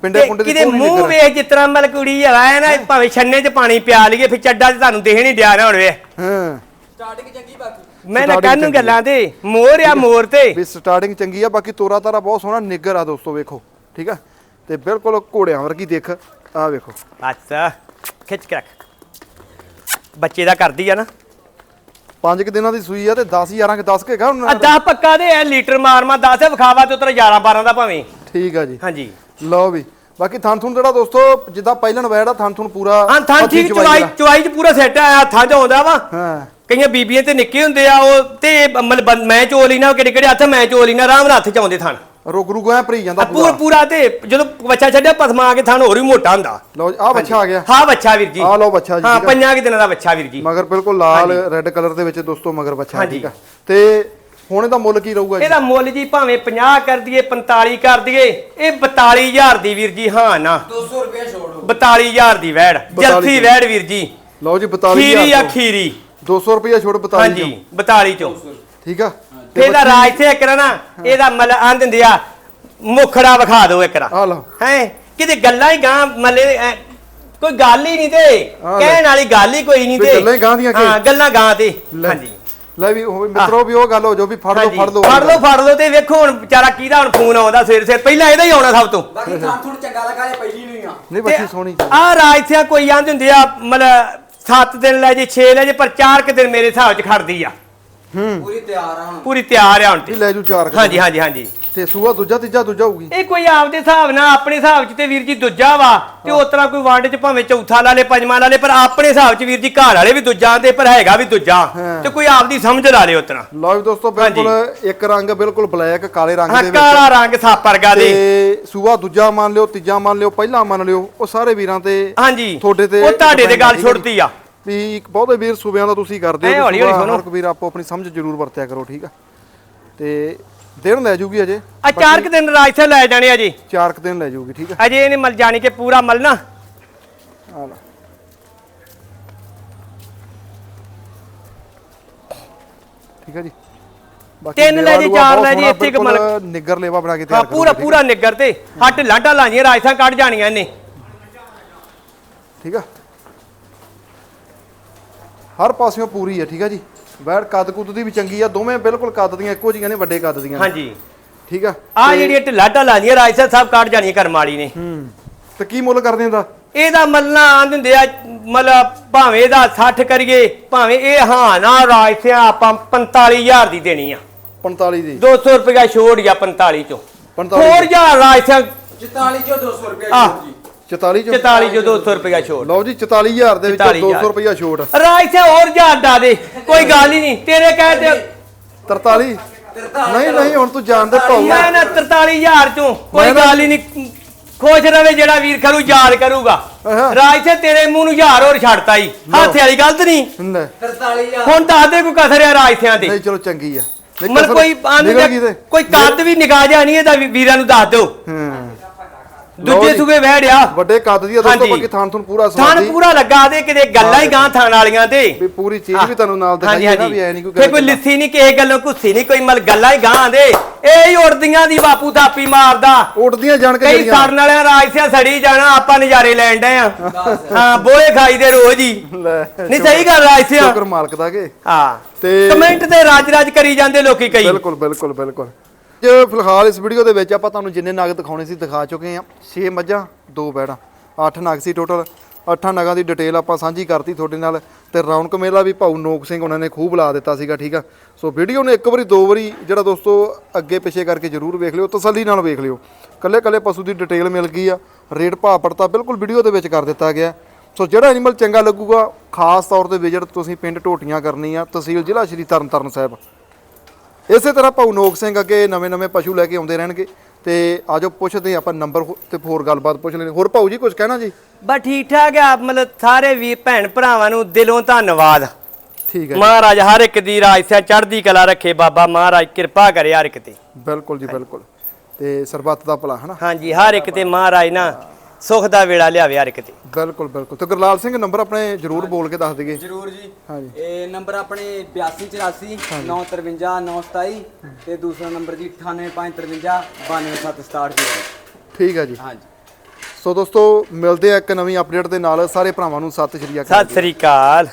ਪਿੰਡੇ ਤੇ ਪੁੰਡੇ ਦੀ ਕਿਤੇ ਮੂੰਹ ਵੇਖ ਜਿਸ ਤਰ੍ਹਾਂ ਮਲ ਕੁੜੀ ਹੈ ਨਾ ਭਾਵੇਂ ਛੰਨੇ 'ਚ ਪਾਣੀ ਪਿਆ ਲਈਏ ਫਿਰ ਚੱਡਾ 'ਚ ਤੁਹਾਨੂੰ ਦੇਖ ਨਹੀਂ ਡਿਆ ਨਾ ਹੁਣ ਵੇ ਹਾਂ। ਸਟਾਰਟਿੰਗ ਚੰਗੀ ਬਾਕੀ। ਮੈਂ ਨਾ Starting ਕਾਨੂੰ। ਗੱਲਾਂ ਤੇ। ਮੋਰ ਆ ਮੋਰ ਤੇ। ਵੀ ਸਟਾਰਟਿੰਗ ਚੰਗੀ ਆ ਬਾਕੀ ਤੋਰਾ ਤਾਰਾ ਬਹੁਤ ਸੋਹਣਾ ਨਿੱਗਰ ਆ ਦੋਸਤੋ ਵੇਖੋ। ਠੀਕ ਆ? ਤੇ ਬਿਲਕੁਲ ਘੋੜਿਆਂ ਵਰਗੀ ਦੇਖ ਆ ਵੇਖੋ। ਅੱਛਾ ਖਿੱਚ ਕੇ ਰੱਖ। ਬੱਚੇ ਦਾ ਕਰਦੀ ਆ ਨਾ। ਪੰਜ ਕੁ ਦਿਨਾਂ ਦੀ ਸੂਈ ਆ ਤੇ 10 11 ਕਿ 10 ਕੇ ਗਾ ਹੁਣ ਅੱਧਾ ਪੱਕਾ ਦੇ ਐ ਲੀਟਰ ਮਾਰ ਮਾ 10 ਵਿਖਾਵਾ ਤੇ ਉਤਰ 11 12 ਦਾ ਭਾਵੇਂ। ਠੀਕ ਆ ਜੀ। ਹਾਂਜੀ। ਲਓ ਵੀ। ਬਾਕੀ ਥਣ ਥੁਣ ਜਿਹੜਾ ਦੋਸਤੋ ਜਿੱਦਾਂ ਪਹਿਲਣ ਵੈੜ ਆ ਥਣ ਥੁਣ ਪੂਰਾ ਹਾਂ ਥਾਂ ਹੱਥੀਂ ਠੀਕ ਚਵਾਈ ਚਵਾਈ ਚ ਪੂਰਾ ਸੈੱਟ ਆਇਆ ਹੱਥਾਂ 'ਚ ਆਉਂਦਾ ਵਾ। ਹਾਂ। ਕਈਆਂ ਬੀਬੀਆਂ ਤੇ ਨਿੱਕੇ ਹੁੰਦੇ ਆ ਉਹ ਤੇ ਮਤਲਬ ਮੈਂ ਚੋ ਲਈ ਨਾ ਕਿਹੜੇ ਕਿਹੜੇ ਹੱਥ ਮੈਂ ਚੋ ਲਈ ਨਾ ਆਰਾਮ ਨਾਲ ਹੱਥ ਚ ਆਉਂਦੇ ਥਣ। ਰੁਕ ਰੁਕ ਐ ਭਰੀ ਜਾਂਦਾ ਪੂਰਾ ਪੂਰਾ। ਤੇ ਜਦੋਂ ਬੱਚਾ ਛੱਡਿਆ ਪਸਮਾ ਕੇ ਥਣ ਹੋਰ ਵੀ ਮੋਟਾ ਹੁੰਦਾ। ਲਓ ਆ ਬੱਚਾ ਆ ਗਿਆ। ਹਾਂ ਬੱਚਾ ਵੀਰ ਜੀ। ਆ ਲਓ ਬੱਚਾ ਜੀ ਹਾਂ। ਪੰਜਾਂ ਕਿ ਦਿਨਾਂ ਦਾ ਬੱਚਾ ਵੀਰ ਜੀ। ਮਗਰ ਬਿਲਕੁਲ ਲਾਲ। ਰੈੱਡ ਕਲਰ ਦੇ ਵਿੱਚ ਦੋਸਤੋ ਮਗਰ ਬੱਚਾ। ਠੀਕ ਆ। ਤੇ ਹੁਣ ਇਹਦਾ ਮੁੱਲ ਕੀ ਰਹੂਗਾ ਜੀ? ਇਹਦਾ ਮੁੱਲ ਜੀ ਭਾਵੇਂ 50 ਕਰ ਦਈਏ 45 ਕਰ ਦਈਏ ਇਹ 42000 ਦੀ ਵੀਰ ਜੀ ਹਾਂ ਨਾ। 200 ਰੁਪਿਆ ਛੋੜ 42000 ਦੀ ਵੈੜ 42 ਜਲਸੀ ਵੈੜ ਵੀਰ ਜੀ। ਲਓ ਜੀ 42000 ਖੀਰੀ ਆ ਖੀਰੀ। 200 ਰੁਪਏ ਛੋੜ 42 ਹਾਂਜੀ 42 ਚੋਂ। ਠੀਕ ਆ? ਤੇ ਇਹਦਾ ਰਾਜ ਤੇ ਕਰਨਾ ਇਹਦਾ ਮਲ ਆਂ ਦਿੰਦੇ ਆ ਮੁਖੜਾ ਵਿਖਾ ਦਿਓ ਇੱਕ ਰਾ। ਆ ਲਓ। ਹੈ? ਕਿਤੇ ਗੱਲਾਂ ਹੀ ਗਾਂ ਮੱਲੇ ਕੋਈ ਗੱਲ ਹੀ ਨਹੀਂ ਤੇ ਆ। ਕਹਿਣ ਵਾਲੀ ਗੱਲ ਹੀ ਕੋਈ ਨਹੀਂ ਤੇ। ਗੱਲਾਂ ਹੀ ਗਾਂ ਦੀਆਂ ਕਿ? ਹਾਂ ਗੱਲਾਂ ਗਾਂ ਤੇ। ਹਾਂਜੀ। ਲੈ ਵੀ ਉਹ ਮਿੱਤਰੋ ਵੀ ਉਹ ਗੱਲ ਹੋ ਜੋ ਵੀ ਫੜ ਲਓ। ਫੜ ਲਓ ਫੜ ਲਓ ਫੜ ਲਓ ਤੇ ਵੇਖੋ ਹੁਣ ਵਿਚਾਰਾ ਕਿਹਦਾ ਹੁਣ ਫੋਨ ਆਉਂਦਾ ਸਵੇਰ ਸਵੇਰ ਪਹਿਲਾਂ ਇਹਦਾ ਹੀ ਆਉਣਾ ਸਭ ਤੋਂ। ਬਾਕੀ ਥਾਂ ਥੋੜਾ ਚੰਗਾ ਲੱਗਾ ਜੇ ਪਹਿਲੀ ਨੂੰ ਹੀ ਆ। ਨਹੀਂ ਬੱਚੀ ਸੋਹਣੀ ਆ ਰਾਜਸਿਆ ਕੋਈ ਆਂਦੇ ਹੁੰਦੇ ਆ ਮਤਲਬ 7 ਦਿਨ ਲੈ ਜੇ 6 ਲੈ ਜੇ ਪਰ 4 ਕਿ ਦਿਨ ਮੇਰੇ ਹਿਸਾਬ 'ਚ ਖੜਦੀ ਆ। ਹੂੰ। ਪੂਰੀ ਤਿਆਰ ਆ ਹੁਣ। ਪੂਰੀ ਤਿਆਰ ਆ ਹੁਣ ਤੇ। ਲੈ ਜੂ ਚਾਰ ਕੁ ਹਾਂਜੀ ਹਾਂਜੀ ਹਾਂਜੀ। ਤੇ ਸੂਆ ਦੂਜਾ ਤੀਜਾ ਦੂਜਾ ਹੋਊਗੀ। ਇਹ ਕੋਈ ਆਪਦੇ ਹਿਸਾਬ ਨਾਲ ਆਪਣੇ ਹਿਸਾਬ 'ਚ ਤੇ ਵੀਰ ਜੀ ਦੂਜਾ ਵਾ ਤੇ ਉਸ ਤਰ੍ਹਾਂ ਕੋਈ ਵੰਡ 'ਚ ਭਾਵੇਂ ਚੌਥਾ ਲਾ ਲੇ ਪੰਜਵਾਂ ਲਾ ਲੇ ਪਰ ਆਪਣੇ ਹਿਸਾਬ 'ਚ ਵੀਰ ਜੀ ਘਰ ਵਾਲੇ ਵੀ ਦੂਜਾ ਤੇ ਪਰ ਹੈਗਾ ਵੀ ਦੂਜਾ। ਤੇ ਕੋਈ ਆਪਦੀ ਸਮਝ ਲਾ ਲੇ ਉਸ ਤਰ੍ਹਾਂ। ਲਓ ਦੋਸਤੋ ਬਿਲਕੁਲ ਇੱਕ ਰੰਗ ਬਿਲਕੁਲ ਬਲੈਕ ਕਾਲੇ ਰੰਗ ਦੇ ਵਿੱਚ। ਕਾਲਾ ਰੰਗ ਸਾਪ ਵਰਗਾ ਦੇ। ਤੇ ਸੂਆ ਦੂਜਾ ਮੰਨ ਲਿਓ ਤੀਜਾ ਮੰਨ ਲਿਓ ਪਹਿਲਾ ਮੰਨ ਲਿਓ ਉਹ ਸਾਰੇ ਵੀਰਾਂ ਤੇ ਹਾਂਜੀ। ਤੁਹਾਡੇ ਤੇ ਉਹ ਤੁਹਾਡੇ ਤੇ ਗੱਲ। ਛੁੱਟਦੀ ਆ। ਵੀ ਇੱਕ ਬਹੁਤੇ ਵੀਰ ਸੂਬਿਆਂ ਦਾ ਤੁਸੀਂ ਕਰਦੇ ਹੋ ਹੌਲੀ ਹੌਲੀ ਸੁਣੋ। ਹਰ ਵੀਰ ਆਪੋ ਆਪਣੀ ਸਮਝ ਜ਼ਰੂਰ ਵਰਤਿਆ ਕਰੋ ਠੀਕ ਆ। ਤੇ ਦਿਨ ਲੈ ਜੂਗੀ ਅਜੇ। ਆ ਚਾਰ ਕੁ ਦਿਨ ਰਾਜਸਥਾਨ ਲੈ ਜਾਣੇ ਆ ਜੀ। ਚਾਰ ਕੁ ਦਿਨ ਲੈ ਜੂਗੀ ਠੀਕ ਆ? ਅਜੇ ਇਹਨੇ ਮਲ ਜਾਣੀ ਕਿ ਪੂਰਾ ਮਲਣਾ। ਆ ਲੈ। ਠੀਕ ਆ ਜੀ। ਬਾਕੀ ਤਿੰਨ ਲੈ ਲੇਵਾ ਜੀ, ਲੂਆ ਚਾਰ ਬਹੁਤ ਲੈ ਜੀ, ਸੋਹਣਾ, ਇੱਥੇ ਇੱਕ ਬਿਲਕੁਲ ਮਲ- ਨਿੱਗਰ ਲੇਵਾ ਬਣਾ ਕੇ ਹਾਂ ਤਿਆਰ ਪੂਰਾ ਪੂਰਾ ਨਿੱਗਰ ਤੇ। ਹੱਟ ਲਾਂਟਾ ਲਾਂਜੀਆਂ ਰਾਜਸਥਾਨ ਕੱਢ ਜਾਣੀਆਂ ਇਹਨੇ। ਠੀਕ ਆ? ਹਰ ਪਾਸਿਓਂ ਪੂਰੀ ਹੈ ਠੀਕ ਆ ਜੀ? ਬੈੜ ਕੱਦ ਕੁੱਦ ਦੀ ਵੀ ਚੰਗੀ ਆ ਦੋਵੇਂ ਬਿਲਕੁਲ ਕੱਦ ਦੀਆਂ ਇੱਕੋ ਜਿਹੀਆਂ ਨੇ ਵੱਡੇ ਕੱਦ ਦੀਆਂ। ਨੇ। ਹਾਂਜੀ। ਠੀਕ ਆ? ਆ ਜਿਹੜੀਆਂ ਢਿੱਲਾ ਢਾਲਾਂ ਦੀਆਂ ਰਾਜਸਥਾਨ ਸਾਹਿਬ ਕੱਢ ਜਾਣੀਆਂ ਕਰਮ ਵਾਲੀ ਨੇ। ਹੂੰ। ਤੇ ਕੀ ਮੁੱਲ ਕਰਦੇ ਇਹਦਾ? ਇਹਦਾ ਮਲਣਾ ਆਂ ਦਿੰਦੇ ਆ ਮਤਲਬ ਭਾਵੇਂ ਇਹਦਾ 60 ਕਰੀਏ ਭਾਵੇਂ ਇਹ ਹਾਂ ਨਾ ਰਾਜਸਿਆ ਆਪਾਂ 45000 ਦੀ ਦੇਣੀ ਆ। 45 ਦੀ। 200 ਰੁਪਇਆ ਛੋੜ ਗਿਆ 45 ਚੋਂ। 45 ਹੋਰ ਜਾ ਰਾਜਸਿਆਂ 44 ਚੋਂ 200 ਰੁਪਏ ਆਹ। ਜੀ 44 ਚ 44 ਜੋ 200 ਰੁਪਇਆ ਛੋੜ ਲਓ ਜੀ 44000 ਦੇ ਵਿੱਚੋਂ 44,000 200 ਰੁਪਇਆ ਛੋਟ ਰਾਜਸਿਆਂ ਹੋਰ ਜਾ ਡਾ ਦੇ ਕੋਈ ਗੱਲ ਹੀ ਨਹੀਂ। ਤੇਰੇ ਕਹਿ ਤੇ 43 ਨਹੀਂ ਨਹੀਂ ਹੁਣ ਤੂੰ ਜਾਣਦੇ ਭਾਊ ਮੈਂ ਨਾ 43000 ਚੋਂ ਕੋਈ ਗੱਲ ਹੀ ਨਹੀਂ। ਖੁਸ਼ ਰਵੇ ਜਿਹੜਾ ਵੀਰ ਖਰੂ ਯਾਦ ਕਰੂਗਾ। ਅਹਾਂ। ਰਾਜਸੇ ਤੇਰੇ ਮੂੰਹ ਨੂੰ ਹਜ਼ਾਰ ਹੋਰ ਛੱਡਤਾ ਹੀ ਹੱਥ ਵਾਲੀ ਗਲਤ ਨਹੀਂ। ਲੈ, 43000 ਹੁਣ ਦੱਸ ਦੇ ਕੋਈ ਕਸਰ ਆ ਰਾਜਸਿਆਂ ਤੇ ਨਹੀਂ ਚਲੋ ਚੰਗੀ ਆ। ਕਸਰ ਕੋਈ ਤੇ। ਕੋਈ ਕੱਦ ਵੀ ਨਿਗਾਹ ਜਾ ਨਹੀਂ ਇਹਦਾ ਵੀਰਾਂ ਨੂੰ ਦੱਸ ਦਿਓ। ਹਾਂ। ਦੂਜੇ। ਸੁਗੇ ਵਹਿੜਿਆ ਵੱਡੇ ਕੱਦ ਦੀ ਆ ਦੋਸਤੋ। ਬਾਕੀ ਥਾਨ ਤੁਹਾਨੂੰ ਪੂਰਾ ਥਾਨ ਸਮਾਦੀ ਪੂਰਾ ਲੱਗਾ ਦੇ ਕਿਤੇ ਗੱਲਾਂ ਹੀ ਗਾਂ ਥਾਨ ਵਾਲੀਆਂ ਤੇ। ਵੀ ਪੂਰੀ ਚੀਜ਼ ਵੀ ਤੁਹਾਨੂੰ ਨਾਲ ਦਿਖਾਈ ਨਾ ਵੀ ਐ ਨਹੀਂ ਕੋਈ ਕੋਈ ਲਿੱਸੀ ਨਹੀਂ ਕਿਸੇ ਗੱਲੋਂ ਕੁੱਸੀ ਨਹੀਂ ਕੋਈ ਮਲ ਗੱਲਾਂ ਹੀ ਗਾਂ ਦੇ ਇਹ ਹੀ ਉੜਦੀਆਂ ਦੀ ਬਾਪੂ ਥਾਪੀ ਮਾਰਦਾ। ਉੱਡਦੀਆਂ ਜਾਣ ਕੇ ਕਈ ਸਰਨ ਵਾਲਿਆਂ ਰਾਜਸਿਆ ਸੜੀ ਜਾਣਾ ਆਪਾਂ ਨਜ਼ਾਰੇ ਲੈਣ ਡਏ ਆ। ਹਾਂ ਬੋਲੇ ਖਾਈ ਦੇ ਰੋਜ਼ ਹੀ। ਨਹੀਂ ਸਹੀ ਗੱਲ ਰਾਜਸਿਆ ਸ਼ੁਕਰ ਮਾਲਕ ਦਾ ਕਿ। ਹਾਂ। ਤੇ ਕਮੈਂਟ ਤੇ ਰਾਜ ਰਾਜ ਕਰੀ ਜਾਂਦੇ ਲੋਕੀ ਕਈ। ਬਿਲਕੁਲ ਬਿਲਕੁਲ ਬਿਲਕੁਲ। ਜੇ ਫਿਲਹਾਲ ਇਸ ਵੀਡੀਓ ਦੇ ਵਿੱਚ ਆਪਾਂ ਤੁਹਾਨੂੰ ਜਿੰਨੇ ਨਗ ਦਿਖਾਉਣੇ ਸੀ ਦਿਖਾ ਚੁੱਕੇ ਆ 6 ਮੱਝਾਂ 2 ਬੈੜਾਂ 8 ਨਗ ਸੀ ਟੋਟਲ 8 ਨਗਾਂ ਦੀ ਡਿਟੇਲ ਆਪਾਂ ਸਾਂਝੀ ਕਰਤੀ ਤੁਹਾਡੇ ਨਾਲ ਤੇ ਰੌਣਕ ਮੇਲਾ ਵੀ ਭਾਊ ਨੋਕ ਸਿੰਘ ਉਹਨਾਂ ਨੇ ਖੂਬ ਲਾ ਦਿੱਤਾ ਸੀਗਾ, ਠੀਕ ਆ? ਸੋ ਵੀਡੀਓ ਨੂੰ ਇੱਕ ਵਾਰੀ, ਦੋ ਵਾਰੀ ਜਿਹੜਾ ਦੋਸਤੋ ਅੱਗੇ ਪਿੱਛੇ ਕਰਕੇ ਜਰੂਰ ਵੇਖ ਲਿਓ, ਤਸੱਲੀ ਨਾਲ ਵੇਖ ਲਿਓ। ਕੱਲੇ ਕੱਲੇ ਪਸ਼ੂ ਦੀ ਡਿਟੇਲ ਮਿਲ ਗਈ ਆ, ਰੇਟ ਭਾਅ ਪੜਤਾ ਬਿਲਕੁਲ ਵੀਡੀਓ ਦੇ ਵਿੱਚ ਕਰ ਦਿੱਤਾ ਗਿਆ। ਸੋ ਜਿਹੜਾ ਐਨੀਮਲ ਚੰਗਾ ਲੱਗੂਗਾ, ਖਾਸ ਤੌਰ ਤੇ ਵਿਜ਼ਿਟ ਤੁਸੀਂ ਪਿੰਡ ਟੋਟੀਆਂ ਕਰਨੀ ਆ, ਤਹਿਸੀਲ ਜ਼ਿਲ੍ਹਾ ਸ਼੍ਰੀ ਤਰਨਤਾਰਨ ਸਾਹਿਬ। ਇਸੇ ਤਰ੍ਹਾਂ ਭਾਊ ਨੋਕ ਸਿੰਘ ਅੱਗੇ ਨਵੇਂ-ਨਵੇਂ ਪਸ਼ੂ ਲੈ ਕੇ ਆਉਂਦੇ ਰਹਿਣਗੇ ਤੇ ਆਜੋ ਪੁੱਛਦੇ ਆਪਾਂ ਨੰਬਰ ਹੋ- ਤੇ ਹੋਰ ਗੱਲਬਾਤ ਪੁੱਛ ਲੈਣੇ ਹੋਰ ਭਾਊ ਜੀ ਕੁਝ ਕਹਿਣਾ ਜੀ? ਬਸ ਠੀਕ ਠਾਕ ਆ ਮਤਲਬ ਸਾਰੇ ਵੀਰ ਭੈਣ ਭਰਾਵਾਂ ਨੂੰ ਦਿਲੋਂ ਧੰਨਵਾਦ। ਠੀਕ ਹੈ ਜੀ। ਮਹਾਰਾਜ ਹਰ ਇੱਕ ਦੀ ਰਾਜਸਿਆ ਚੜ੍ਹਦੀ ਕਲਾ ਰੱਖੇ ਬਾਬਾ ਮਹਾਰਾਜ ਕਿਰਪਾ ਕਰੇ ਹਰ ਇੱਕ ਤੇ। ਬਿਲਕੁਲ ਜੀ ਬਿਲਕੁਲ। ਤੇ ਸਰਬੱਤ ਦਾ ਭਲਾ ਹਨਾ? ਹਾਂਜੀ ਹਰ ਇੱਕ ਤੇ ਮਹਾਰਾਜ ਨਾ ਸੁਖ ਦਾ ਵੇਲਾ ਲਿਆਵੇ ਹਰ ਇੱਕ ਤੇ। ਬਿਲਕੁਲ ਬਿਲਕੁਲ। ਤੇ ਗੁਰਲਾਲ ਸਿੰਘ ਨੰਬਰ ਆਪਣੇ ਜਰੂਰ ਬੋਲ ਕੇ ਦੱਸ ਦਈਏ। ਜਰੂਰ ਜੀ। ਹਾਂਜੀ। ਇਹ ਨੰਬਰ ਆਪਣੇ 8284 953 927 ਤੇ ਦੂਸਰਾ ਨੰਬਰ ਜੀ 98553 92767 ਠੀਕ ਹੈ ਜੀ। ਹਾਂਜੀ। ਸੋ ਦੋਸਤੋ ਮਿਲਦੇ ਆ ਇੱਕ ਨਵੀਂ ਅਪਡੇਟ ਦੇ ਨਾਲ। ਸਾਰੇ ਭਰਾਵਾਂ ਨੂੰ ਸਤਿ ਸ਼੍ਰੀ ਅਕਾਲ। ਸਤਿ ਸ੍ਰੀ ਅਕਾਲ।